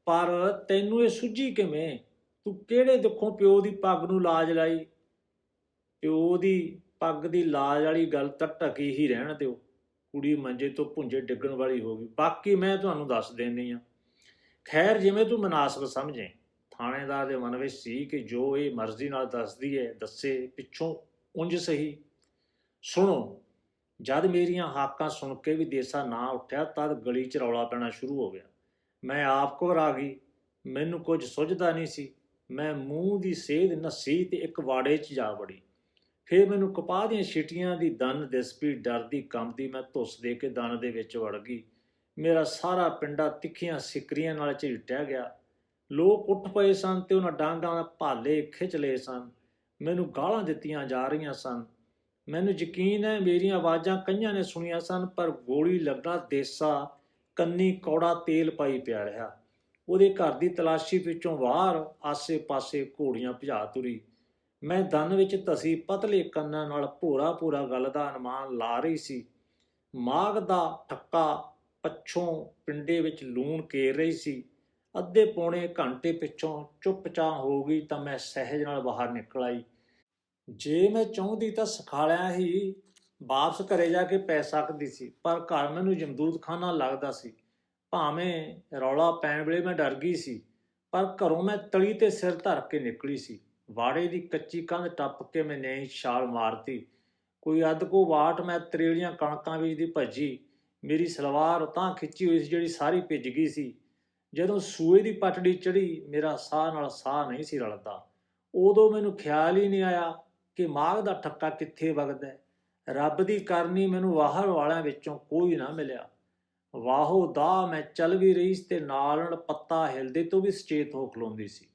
ਪਰ ਤੈਨੂੰ ਇਹ ਸੁੱਝੀ ਕਿਵੇਂ? ਤੂੰ ਕਿਹੜੇ ਦੁੱਖੋਂ ਪਿਓ ਦੀ ਪੱਗ ਨੂੰ ਲਾਜ ਲਾਈ? ਪਿਓ ਦੀ ਪੱਗ ਦੀ ਲਾਜ ਵਾਲੀ ਗੱਲ ਤਾਂ ਢਕੀ ਹੀ ਰਹਿਣ ਦਿਓ। ਕੁੜੀ ਮੰਜੇ ਤੋਂ ਭੁੰਜੇ ਡਿੱਗਣ ਵਾਲੀ ਹੋ ਗਈ। ਬਾਕੀ ਮੈਂ ਤੁਹਾਨੂੰ ਦੱਸ ਦਿੰਦੀ ਆ, ਖੈਰ ਜਿਵੇਂ ਤੂੰ ਮਨਾਸਬ ਸਮਝੇ, ਥਾਣੇਦਾਰ ਦੇ ਮਨ ਵਿੱਚ ਸੀ ਕਿ ਜੋ ਇਹ ਮਰਜ਼ੀ ਨਾਲ ਦੱਸਦੀ ਹੈ, ਦੱਸੇ, ਪਿੱਛੋਂ ਉਂਝ ਸਹੀ। ਸੁਣੋ, ਜਦ ਮੇਰੀਆਂ ਹਾਕਾਂ ਸੁਣ ਕੇ ਵੀ ਦੇਸਾ ਨਾ ਉੱਠਿਆ, ਤਦ ਗਲੀ 'ਚ ਰੌਲਾ ਪੈਣਾ ਸ਼ੁਰੂ ਹੋ ਗਿਆ। ਮੈਂ ਆਪ ਘਬਰਾ ਗਈ, ਮੈਨੂੰ ਕੁਝ ਸੁਝਦਾ ਨਹੀਂ ਸੀ। ਮੈਂ ਮੂੰਹ ਦੀ ਸੇਧ ਨਸੀ ਤੇ ਇੱਕ ਵਾੜੇ 'ਚ ਜਾ ਵੜੀ। ਫਿਰ ਮੈਨੂੰ ਕਪਾਹ ਦੀਆਂ ਛਿਟੀਆਂ ਦੀ ਦੰਨ ਦਿਸਪੀ ਡਰਦੀ ਕੰਬਦੀ, ਮੈਂ ਧੁੱਸ ਦੇ ਕੇ ਦੰਨ ਦੇ ਵਿੱਚ ਵੜ ਗਈ। ਮੇਰਾ ਸਾਰਾ ਪਿੰਡਾ ਤਿੱਖੀਆਂ ਸਿਕਰੀਆਂ ਨਾਲ ਝਿੜਟਿਆ ਗਿਆ। ਲੋਕ ਉੱਠ ਪਏ ਸਨ ਤੇ ਉਹਨਾਂ ਡਾਂਗਾਂ ਦਾ ਭਾਲੇ ਖਿੱਚ ਲਏ ਸਨ। ਮੈਨੂੰ ਗਾਲਾਂ ਦਿੱਤੀਆਂ ਜਾ ਰਹੀਆਂ ਸਨ। ਮੈਨੂੰ ਯਕੀਨ ਹੈ ਮੇਰੀਆਂ ਆਵਾਜ਼ਾਂ ਕਈਆਂ ਨੇ ਸੁਣੀਆਂ ਸਨ, ਪਰ ਗੋਲੀ ਲੱਗਣਾ ਦੇਸਾ ਕੰਨੀ ਕੌੜਾ ਤੇਲ ਪਾਈ ਪਿਆ ਰਿਹਾ। ਉਹਦੇ ਘਰ ਦੀ ਤਲਾਸ਼ੀ ਵਿੱਚੋਂ ਬਾਹਰ ਆਸੇ-ਪਾਸੇ ਘੋੜੀਆਂ ਭਜਾ ਤੁਰੀ। ਮੈਂ ਦਨ ਵਿੱਚ ਧਸੀ ਪਤਲੇ ਕੰਨਾਂ ਨਾਲ ਭੋਰਾ ਭੋਰਾ ਗੱਲ ਦਾ ਅਨੁਮਾਨ ਲਾ ਰਹੀ ਸੀ। ਮਾਗ ਦਾ ਠੱਕਾ ਪੱਛੋਂ ਪਿੰਡੇ ਵਿੱਚ ਲੂਣ ਕੇਰ ਰਹੀ ਸੀ। ਅੱਧੇ ਪੌਣੇ ਘੰਟੇ ਪਿੱਛੋਂ ਚੁੱਪਚਾਪ ਹੋ ਗਈ ਤਾਂ ਮੈਂ ਸਹਿਜ ਨਾਲ ਬਾਹਰ ਨਿਕਲ ਆਈ। ਜੇ ਮੈਂ ਚਾਹੁੰਦੀ ਤਾਂ ਸਖਾਲਿਆ ਹੀ, ਵਾਪਸ ਘਰੇ ਜਾ ਕੇ ਪੈ ਸਕਦੀ ਸੀ, ਪਰ ਘਰ ਮੈਨੂੰ ਜਮਦੂਦ ਖਾਨਾ ਲੱਗਦਾ ਸੀ। ਭਾਵੇਂ ਰੌਲਾ ਪੈਣ ਵੇਲੇ ਮੈਂ ਡਰ ਗਈ ਸੀ, ਪਰ ਘਰੋਂ ਮੈਂ ਤਲੀ ਤੇ ਸਿਰ ਧਰ ਕੇ ਨਿਕਲੀ ਸੀ। ਵਾੜੇ ਦੀ ਕੱਚੀ ਕੰਧ ਟੱਪ ਕੇ ਮੈਂ ਨਈ ਛਾਲ ਮਾਰਤੀ। ਕੋਈ ਅੱਧ ਕੋ ਵਾਟ ਮੈਂ ਤਰੇਲੀਆਂ ਕਣਕਾਂ ਵਿੱਚ ਦੀ ਭੱਜੀ। ਮੇਰੀ ਸਲਵਾਰ ਤਾਂ ਖਿੱਚੀ ਹੋਈ ਸੀ ਜਿਹੜੀ ਸਾਰੀ ਭਿੱਜ ਗਈ ਸੀ। ਜਦੋਂ ਸੂਏ ਦੀ ਪਟੜੀ ਚੜੀ ਮੇਰਾ ਸਾਹ ਨਾਲ ਸਾਹ ਨਹੀਂ ਸੀ ਰਲਦਾ। ਉਦੋਂ ਮੈਨੂੰ ਖਿਆਲ ਹੀ ਨਹੀਂ ਆਇਆ ਕਿ ਮਾਘ ਦਾ ਠੱਕਾ ਕਿੱਥੇ ਵਗਦਾ ਰੱਬ ਦੀ ਕਰਨੀ ਮੈਨੂੰ ਵਾਹਰ ਵਾਲਿਆਂ ਵਿੱਚੋਂ ਕੋਈ ਨਾ ਮਿਲਿਆ। ਵਾਹੋ ਦਾ ਮੈਂ ਚੱਲ ਵੀ ਰਹੀ ਸੀ ਤੇ ਨਾਲ ਨਾਲ ਪੱਤਾ ਹਿਲਦੇ ਤੋਂ ਵੀ ਸੁਚੇਤ ਹੋ ਖਲੋਂਦੀ ਸੀ।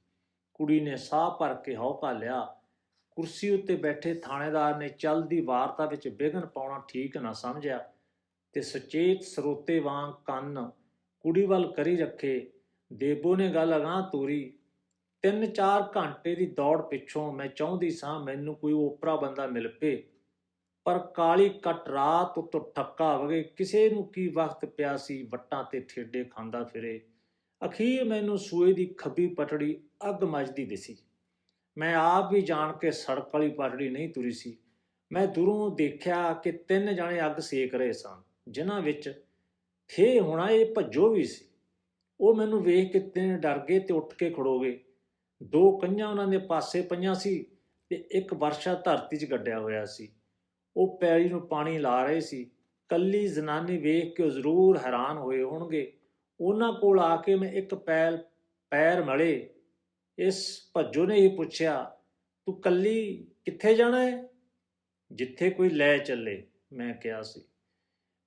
ਕੁੜੀ ਨੇ ਸਾਹ ਭਰ ਕੇ ਹੌਕਾ ਲਿਆ। ਕੁਰਸੀ ਉੱਤੇ ਬੈਠੇ ਥਾਣੇਦਾਰ ਨੇ ਚੱਲਦੀ ਵਾਰਤਾ ਵਿੱਚ ਵਿਘਨ ਪਾਉਣਾ ਠੀਕ ਨਾ ਸਮਝਿਆ ਤੇ ਸੁਚੇਤ ਸਰੋਤੇ ਵਾਂਗ ਕੰਨ ਕੁੜੀ ਵੱਲ ਕਰੀ ਰੱਖੇ। ਦੇਬੋ ਨੇ ਗੱਲ ਅਗਾਂਹ ਤੋਰੀ ਤਿੰਨ ਚਾਰ ਘੰਟੇ ਦੀ ਦੌੜ ਪਿੱਛੋਂ ਮੈਂ ਚਾਹੁੰਦੀ ਸਾਂ ਮੈਨੂੰ ਕੋਈ ਓਪਰਾ ਬੰਦਾ ਮਿਲ ਪਏ, ਪਰ ਕਾਲੀ ਕੱਟ ਰਾਤ ਉੱਤੋਂ ਠੱਕਾ ਵਗੇ, ਕਿਸੇ ਨੂੰ ਕੀ ਵਕਤ ਪਿਆ ਸੀ ਵੱਟਾਂ ਤੇ ਠੇਡੇ ਖਾਂਦਾ ਫਿਰੇ। ਅਖੀਰ ਮੈਨੂੰ ਸੂਏ ਦੀ ਖੱਬੀ ਪਟੜੀ ਅੱਗ ਮੱਚਦੀ ਦਿਸੀ। ਮੈਂ ਆਪ ਵੀ ਜਾਣ ਕੇ ਸੜਕ ਵਾਲੀ ਪਟੜੀ ਨਹੀਂ ਤੁਰੀ ਸੀ। ਮੈਂ ਦੂਰੋਂ ਦੇਖਿਆ ਕਿ ਤਿੰਨ ਜਣੇ ਅੱਗ ਸੇਕ ਰਹੇ ਸਨ, ਜਿਨ੍ਹਾਂ ਵਿੱਚ ਥੇ ਹੋਣਾ ਇਹ ਭੱਜੋ ਵੀ ਸੀ। ਉਹ ਮੈਨੂੰ ਵੇਖ ਕੇ ਤਿੰਨ ਡਰ ਗਏ ਤੇ ਉੱਠ ਕੇ ਖੜੋਗੇ ਦੋ ਕੰਝਾਂ ਉਹਨਾਂ ਦੇ ਪਾਸੇ ਪਈਆਂ ਸੀ ਤੇ ਇੱਕ ਵਰਸ਼ਾ ਧਰਤੀ 'ਚ ਗੱਡਿਆ ਹੋਇਆ ਸੀ। ਉਹ ਪੈਰੀ ਨੂੰ ਪਾਣੀ ਲਾ ਰਹੇ ਸੀ। ਕੱਲੀ ਜ਼ਨਾਨੀ ਵੇਖ ਕੇ ਉਹ ਜ਼ਰੂਰ ਹੈਰਾਨ ਹੋਏ ਹੋਣਗੇ। ਉਹਨਾਂ ਕੋਲ ਆ ਕੇ ਮੈਂ ਇੱਕ ਪੈਰ ਪੈਰ ਮਲੇ। ਇਸ ਭੱਜੋ ਨੇ ਹੀ ਪੁੱਛਿਆ, ਤੂੰ ਕੱਲੀ ਕਿੱਥੇ ਜਾਣਾ ਹੈ ਜਿੱਥੇ ਕੋਈ ਲੈ ਚੱਲੇ, ਮੈਂ ਕਿਹਾ ਸੀ।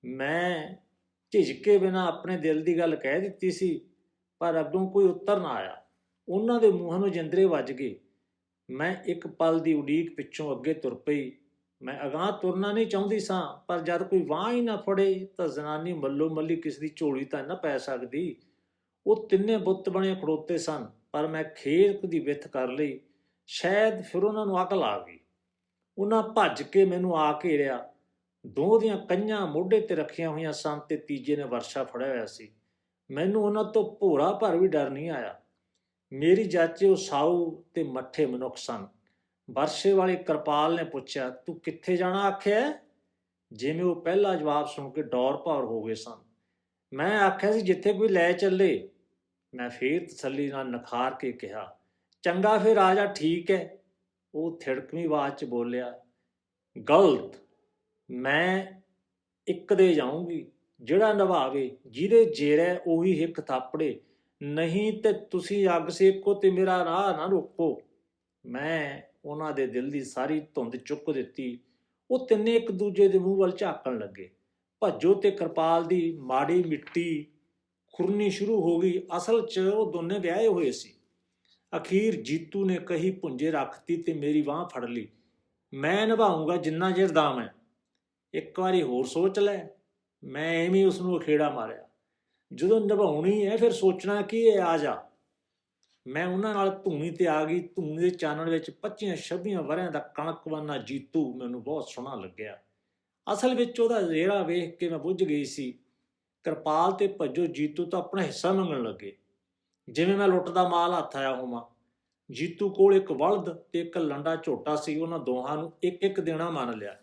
ਮੈਂ ਝਿਜਕੇ ਬਿਨਾ ਆਪਣੇ ਦਿਲ ਦੀ ਗੱਲ ਕਹਿ ਦਿੱਤੀ ਸੀ, ਪਰ ਅੱਗੋਂ ਕੋਈ ਉੱਤਰ ਨਾ ਆਇਆ। ਉਹਨਾਂ ਦੇ ਮੂੰਹਾਂ ਨੂੰ ਜਿੰਦਰੇ ਵੱਜ ਗਏ। ਮੈਂ ਇੱਕ ਪਲ ਦੀ ਉਡੀਕ ਪਿੱਛੋਂ ਅੱਗੇ ਤੁਰ ਪਈ। ਮੈਂ ਅਗਾਂਹ ਤੁਰਨਾ ਨਹੀਂ ਚਾਹੁੰਦੀ ਸਾਂ, ਪਰ ਜਦ ਕੋਈ ਵਾਹ ਹੀ ਨਾ ਫੜੇ, ਤਾਂ ਜ਼ਨਾਨੀ ਮੱਲੋ ਮੱਲੀ ਕਿਸ ਦੀ ਝੋਲੀ ਤਾਂ ਨਾ ਪੈ ਸਕਦੀ। ਉਹ ਤਿੰਨੇ ਬੁੱਤ ਬਣੇ ਖੜੋਤੇ ਸਨ, ਪਰ ਮੈਂ ਖੇਤ ਦੀ ਵਿੱਥ ਕਰ ਲਈ। ਸ਼ਾਇਦ ਫਿਰ ਉਹਨਾਂ ਨੂੰ ਅਕਲ ਆ ਗਈ। ਉਹਨਾਂ ਭੱਜ ਕੇ ਮੈਨੂੰ ਆ ਘੇਰਿਆ ਦੋ ਦੀਆਂ ਕੰਨਾਂ ਮੋਢੇ ਤੇ ਰੱਖੀਆਂ ਹੋਈਆਂ ਸਨ ਤੇ ਤੀਜੇ ਨੇ ਵਰਸ਼ਾ ਫੜਿਆ ਹੋਇਆ ਸੀ। ਮੈਨੂੰ ਉਹਨਾਂ ਤੋਂ ਭੋਰਾ ਭਰ ਵੀ ਡਰ ਨਹੀਂ ਆਇਆ। ਮੇਰੀ ਜਾਚੇ ਉਹ ਸਾਊ ਤੇ ਮੱਠੇ ਮਨੁੱਖ ਸਨ। ਵਰਸ਼ੇ ਵਾਲੇ ਕਿਰਪਾਲ ਨੇ ਪੁੱਛਿਆ, ਤੂੰ ਕਿੱਥੇ ਜਾਣਾ? ਆਖਿਆ, ਜਿਵੇਂ ਉਹ ਪਹਿਲਾ ਜਵਾਬ ਸੁਣ ਕੇ ਡੌਰ ਭਾਰ ਹੋ ਗਏ ਸਨ। ਮੈਂ ਆਖਿਆ ਸੀ, ਜਿੱਥੇ ਕੋਈ ਲੈ ਚੱਲੇ। ਮੈਂ ਫੇਰ ਤਸੱਲੀ ਨਾਲ ਨਖਾਰ ਕੇ ਕਿਹਾ, ਚੰਗਾ ਫਿਰ ਰਾਜਾ ਠੀਕ ਹੈ ਉਹ ਥਿੜਕਵੀਂ ਆਵਾਜ਼ 'ਚ ਬੋਲਿਆ, ਗਲਤ। ਮੈਂ ਇੱਕ ਦੇ ਜਾਊਂਗੀ। ਜਿਹੜਾ ਨਿਭਾਵੇ, ਜਿਹਦੇ ਜੇਰੇ ਉਹੀ ਹਿੱਕ ਥਾਪੜੇ। ਨਹੀਂ ਤੇ ਤੁਸੀਂ ਅੱਗ ਸੇਕੋ ਤੇ ਮੇਰਾ ਰਾਹ ਨਾ ਰੋਕੋ। ਮੈਂ ਉਹਨਾਂ ਦੇ ਦਿਲ ਦੀ ਸਾਰੀ ਧੁੰਦ ਚੁੱਕ ਦਿੱਤੀ। ਉਹ ਤਿੰਨੇ ਇੱਕ ਦੂਜੇ ਦੇ ਮੂੰਹ ਵੱਲ ਝਾਕਣ ਲੱਗੇ। ਭੱਜੋ ਤੇ ਕਿਰਪਾਲ ਦੀ ਮਾੜੀ ਮਿੱਟੀ ਖੁਰਨੀ ਸ਼ੁਰੂ ਹੋ ਗਈ। ਅਸਲ 'ਚ ਉਹ ਦੋਨੇ ਵਿਆਹੇ ਹੋਏ ਸੀ। ਅਖੀਰ ਜੀਤੂ ਨੇ ਕਹੀ ਪੁੰਜੇ ਰੱਖਤੀ ਤੇ ਮੇਰੀ ਬਾਹ ਫੜ ਲਈ। ਮੈਂ ਨਿਭਾਉਂਗਾ ਜਿੰਨਾ ਚਿਰ ਦਾਮ ਹੈ ਇੱਕ ਵਾਰੀ ਹੋਰ ਸੋਚ ਲੈ। ਮੈਂ ਐਵੇਂ ਉਸ ਨੂੰ ਅਖੇੜਾ ਮਾਰਿਆ। ਜਦੋਂ ਨਿਭਾਉਣੀ ਹੈ, ਫਿਰ ਸੋਚਣਾ ਕੀ ਹੈ ਆ ਜਾ। ਮੈਂ ਉਹਨਾਂ ਨਾਲ ਧੂਣੀ ਤੇ ਆ ਗਈ, ਧੂਣੀ ਦੇ ਚਾਨਣ ਵਿੱਚ 25 26 ਵਰਿਆਂ ਦਾ ਕਣਕਵਾਨਾ ਜੀਤੂ ਮੈਨੂੰ ਬਹੁਤ ਸੋਹਣਾ ਲੱਗਿਆ। ਅਸਲ ਵਿੱਚ ਉਹਦਾ ਜਿਹੜਾ ਵੇਖ ਕੇ ਮੈਂ ਬੁੱਝ ਗਈ ਸੀ। ਕਿਰਪਾਲ ਤੇ ਭੱਜੋ ਜੀਤੂ ਤਾਂ ਆਪਣਾ ਹਿੱਸਾ ਮੰਗਣ ਲੱਗੇ। ਜਿਵੇਂ ਮੈਂ ਲੁੱਟਦਾ ਮਾਲ ਹੱਥ ਆਇਆ ਹੋਵਾਂ। ਜੀਤੂ ਕੋਲ ਇੱਕ ਵਲਦ ਤੇ ਇੱਕ ਲੰਡਾ ਝੋਟਾ ਸੀ, ਉਹਨਾਂ ਦੋਹਾਂ ਨੂੰ ਇੱਕ ਇੱਕ ਦੇਣਾ ਮੰਨ ਲਿਆ।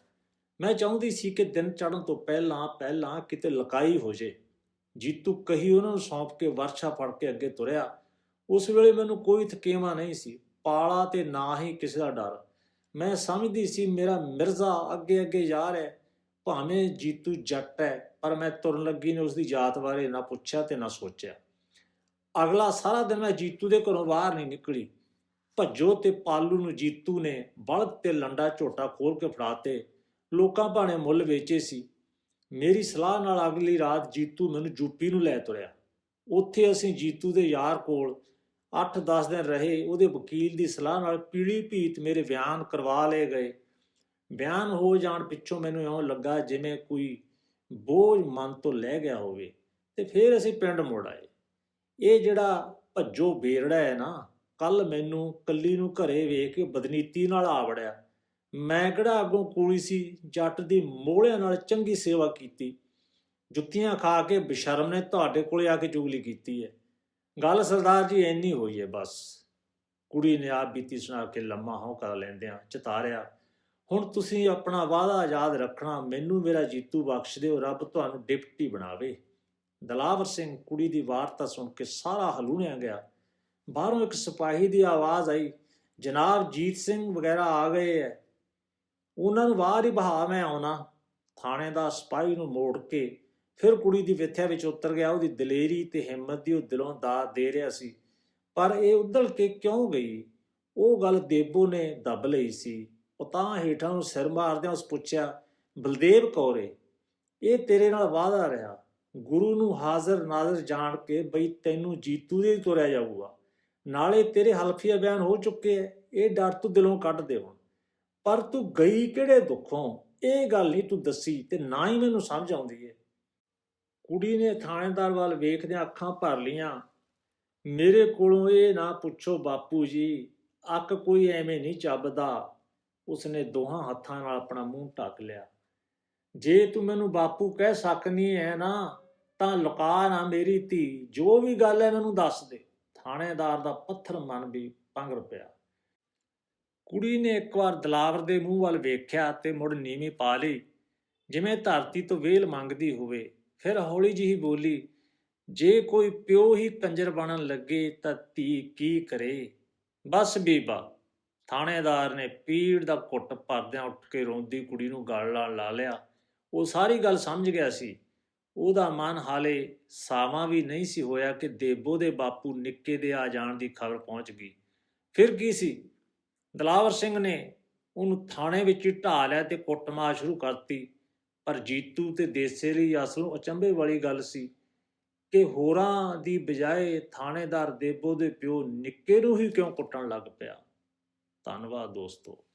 ਮੈਂ ਚਾਹੁੰਦੀ ਸੀ ਕਿ ਦਿਨ ਚੜ੍ਹਨ ਤੋਂ ਪਹਿਲਾਂ ਪਹਿਲਾਂ ਕਿਤੇ ਲਕਾਈ ਹੋ ਜੇ। ਜੀਤੂ ਕਹੀ ਉਹਨਾਂ ਨੂੰ ਸੌਂਪ ਕੇ ਵਰਸ਼ਾ ਫੜ ਕੇ ਅੱਗੇ ਤੁਰਿਆ। ਉਸ ਵੇਲੇ ਮੈਨੂੰ ਕੋਈ ਥਕੇਵਾ ਨਹੀਂ ਸੀ। ਪਾਲਾ ਤੇ ਨਾ ਹੀ ਕਿਸੇ ਦਾ ਡਰ। ਮੈਂ ਸਮਝਦੀ ਸੀ, ਮੇਰਾ ਮਿਰਜ਼ਾ ਅੱਗੇ ਅੱਗੇ ਯਾਰ ਹੈ। ਭਾਵੇਂ ਜੀਤੂ ਜੱਟ ਹੈ, ਪਰ ਮੈਂ ਤੁਰਨ ਲੱਗੀ ਨੇ ਉਸ ਦੀ ਜਾਤ ਬਾਰੇ ਨਾ ਪੁੱਛਿਆ ਤੇ ਨਾ ਸੋਚਿਆ। ਅਗਲਾ ਸਾਰਾ ਦਿਨ ਮੈਂ ਜੀਤੂ ਦੇ ਘਰੋਂ ਬਾਹਰ ਨਹੀਂ ਨਿਕਲੀ। ਭੱਜੋ ਤੇ ਪਾਲੂ ਨੂੰ ਜੀਤੂ ਨੇ ਬਲਦ ਤੇ ਲੰਡਾ ਝੋਟਾ ਖੋਲ ਕੇ ਫੜਾਤੇ ਲੋਕਾਂ ਭਾਣੇ ਮੁੱਲ ਵੇਚੇ ਸੀ। ਮੇਰੀ ਸਲਾਹ ਨਾਲ ਅਗਲੀ ਰਾਤ ਜੀਤੂ ਮੈਨੂੰ ਯੂਪੀ ਨੂੰ ਲੈ ਤੁਰਿਆ। ਉੱਥੇ ਅਸੀਂ ਜੀਤੂ ਦੇ ਯਾਰ ਕੋਲ 8-10 ਦਿਨ ਰਹੇ, ਉਹਦੇ ਵਕੀਲ ਦੀ ਸਲਾਹ ਨਾਲ ਪੀੜੀ ਭੀਤ ਮੇਰੇ ਬਿਆਨ ਕਰਵਾ ਲਏ ਗਏ। ਬਿਆਨ ਹੋ ਜਾਣ ਪਿੱਛੋਂ ਮੈਨੂੰ ਇਉਂ ਲੱਗਾ ਜਿਵੇਂ ਕੋਈ ਬੋਝ ਮਨ ਤੋਂ ਲੈ ਗਿਆ ਹੋਵੇ ਤੇ ਫਿਰ ਅਸੀਂ ਪਿੰਡ ਮੁੜ ਆਏ। ਇਹ ਜਿਹੜਾ ਭੱਜੋ ਬੇਰੜਾ ਹੈ ਨਾ ਕੱਲ ਮੈਨੂੰ ਕੱਲੀ ਨੂੰ ਘਰੇ ਵੇਖ ਕੇ ਬਦਨੀਤੀ ਨਾਲ ਆਵੜਿਆ ਮੈਂ ਕਿਹੜਾ ਅੱਗੋਂ ਕੂਲੀ ਸੀ, ਜੱਟ ਦੀ ਮੋਹਲਿਆਂ ਨਾਲ ਚੰਗੀ ਸੇਵਾ ਕੀਤੀ। ਜੁੱਤੀਆਂ ਖਾ ਕੇ ਬਿਸ਼ਰਮ ਨੇ ਤੁਹਾਡੇ ਕੋਲੇ ਆ ਕੇ ਚੁਗਲੀ ਕੀਤੀ ਹੈ। ਗੱਲ ਸਰਦਾਰ ਜੀ ਇੰਨੀ ਹੋਈ ਹੈ ਬਸ। ਕੁੜੀ ਨੇ ਆਪ ਬੀਤੀ ਸੁਣਾ ਕੇ ਲੰਮਾ ਹੋ ਲੈਂਦਿਆਂ ਚਤਾਰਿਆ, ਹੁਣ ਤੁਸੀਂ ਆਪਣਾ ਵਾਅਦਾ ਯਾਦ ਰੱਖਣਾ, ਮੈਨੂੰ ਮੇਰਾ ਜੀਤੂ ਬਖਸ਼ ਦਿਓ, ਰੱਬ ਤੁਹਾਨੂੰ ਡਿਪਟੀ ਬਣਾਵੇ। ਦਲਾਵਰ ਸਿੰਘ ਕੁੜੀ ਦੀ ਵਾਰਤਾ ਸੁਣ ਕੇ ਸਾਰਾ ਹਲੂਣਿਆ ਗਿਆ। ਬਾਹਰੋਂ ਇੱਕ ਸਿਪਾਹੀ ਦੀ ਆਵਾਜ਼ ਆਈ, ਜਨਾਬ ਜੀਤ ਸਿੰਘ ਵਗੈਰਾ ਆ ਗਏ ਐ। ਉਹਨਾਂ ਨੂੰ ਬਾਹਰ ਹੀ ਬਹਾ ਮੈਂ ਆਉਣਾ। ਥਾਣੇ ਦਾ ਸਿਪਾਹੀ ਨੂੰ ਮੋੜ ਕੇ ਫਿਰ ਕੁੜੀ ਦੀ ਵਿਥਿਆ ਵਿੱਚ ਉਤਰ ਗਿਆ, ਉਹਦੀ ਦਲੇਰੀ ਤੇ ਹਿੰਮਤ ਦੀ ਉਹ ਦਿਲੋਂ ਦਾਤ ਦੇ ਰਿਹਾ ਸੀ। ਪਰ ਇਹ ਉਧਲ ਕੇ ਕਿਉਂ ਗਈ? ਉਹ ਗੱਲ ਦੇਬੋ ਨੇ ਦੱਬ ਲਈ ਸੀ। ਉਹ ਤਾਂ ਹੇਠਾਂ ਨੂੰ ਸਿਰ ਮਾਰਦਿਆਂ ਉਸ ਪੁੱਛਿਆ, ਬਲਦੇਵ ਕੌਰੇ ਇਹ ਤੇਰੇ ਨਾਲ ਵਾਅਦਾ ਰਿਹਾ। ਗੁਰੂ ਨੂੰ ਹਾਜ਼ਰ ਨਾਜ਼ਰ ਜਾਣ ਕੇ ਬਈ ਤੈਨੂੰ ਜੀਤੂ ਦੇ ਹੀ ਤੁਰਿਆ ਜਾਊਗਾ। ਨਾਲੇ ਤੇਰੇ ਹਲਫੀਆ ਬਿਆਨ ਹੋ ਚੁੱਕੇ ਐ, ਇਹ ਡਰ ਤੂੰ ਦਿਲੋਂ ਕੱਢ ਦੇ ਹੁਣ। ਪਰ ਤੂੰ ਗਈ ਕਿਹੜੇ ਦੁੱਖੋਂ? ਇਹ ਗੱਲ ਨਹੀਂ ਤੂੰ ਦੱਸੀ ਤੇ ਨਾ ਹੀ ਮੈਨੂੰ ਸਮਝ ਆਉਂਦੀ ਏ। ਕੁੜੀ ਨੇ ਥਾਣੇਦਾਰ ਵੱਲ ਵੇਖਦਿਆਂ ਅੱਖਾਂ ਭਰ ਲੀਆਂ ਮੇਰੇ ਕੋਲੋਂ ਇਹ ਨਾ ਪੁੱਛੋ ਬਾਪੂ ਜੀ, ਅੱਕ ਕੋਈ ਐਵੇਂ ਨਹੀਂ ਚੱਬਦਾ। ਉਸਨੇ ਦੋਹਾਂ ਹੱਥਾਂ ਨਾਲ ਆਪਣਾ ਮੂੰਹ ਢੱਕ ਲਿਆ। ਜੇ ਤੂੰ ਮੈਨੂੰ ਬਾਪੂ ਕਹਿ ਸਕਨੀ ਹੈ ਨਾ, ਤਾਂ ਲੁਕਾ ਨਾ ਮੇਰੀ ਧੀ, ਜੋ ਵੀ ਗੱਲ ਹੈ ਮੈਨੂੰ ਦੱਸ ਦੇ। ਥਾਣੇਦਾਰ ਦਾ ਪੱਥਰ ਮਨ ਵੀ ਪੰਗਰ ਪਿਆ। ਕੁੜੀ ਨੇ ਇੱਕ ਵਾਰ ਦਲਾਵਰ ਦੇ ਮੂੰਹ ਵੱਲ ਵੇਖਿਆ ਤੇ ਮੁੜ ਨੀਵੀਂ ਪਾ ਲਈ, ਜਿਵੇਂ ਧਰਤੀ ਤੋਂ ਵੇਲ ਮੰਗਦੀ ਹੋਵੇ। ਫਿਰ ਹੌਲੀ ਜਿਹੀ ਬੋਲੀ, ਜੇ ਕੋਈ ਪਿਓ ਹੀ ਕੰਜਰ ਬਣਨ ਲੱਗੇ ਤਾਂ ਧੀ ਕੀ ਕਰੇ? ਬਸ ਬੀਬਾ, ਥਾਣੇਦਾਰ ਨੇ ਪੀੜ ਦਾ ਕੁੱਟ ਭਰਦਿਆਂ ਉੱਠ ਕੇ ਰੋਂਦੀ ਕੁੜੀ ਨੂੰ ਗਲ ਨਾਲ ਲਾ ਲਿਆ। ਉਹ ਸਾਰੀ ਗੱਲ ਸਮਝ ਗਿਆ ਸੀ। ਉਹਦਾ ਮਨ ਹਾਲੇ ਸਾਵਾਂ ਵੀ ਨਹੀਂ ਸੀ ਹੋਇਆ ਕਿ ਦੇਬੋ ਦੇ ਬਾਪੂ ਨਿੱਕੇ ਦੇ ਆ ਜਾਣ ਦੀ ਖਬਰ ਪਹੁੰਚ ਗਈ। ਫਿਰ ਕੀ ਸੀ? ਦਲਾਵਰ ਸਿੰਘ ਨੇ ਉਹਨੂੰ ਥਾਣੇ ਵਿੱਚ ਹੀ ਢਾ ਲਿਆ ਤੇ ਕੁੱਟਮਾਰ ਸ਼ੁਰੂ ਕਰਤੀ। ਪਰ ਜੀਤੂ ਤੇ ਦੇਸੇ ਲਈ ਅਸਲੋਂ ਅਚੰਭੇ ਵਾਲੀ ਗੱਲ ਸੀ ਕਿ ਹੋਰਾਂ ਦੀ ਬਜਾਏ ਥਾਣੇਦਾਰ ਦੇਬੋ ਦੇ ਪਿਓ ਨਿੱਕੇ ਨੂੰ ਹੀ ਕਿਉਂ ਕੁੱਟਣ ਲੱਗ ਪਿਆ। ਧੰਨਵਾਦ ਦੋਸਤੋ।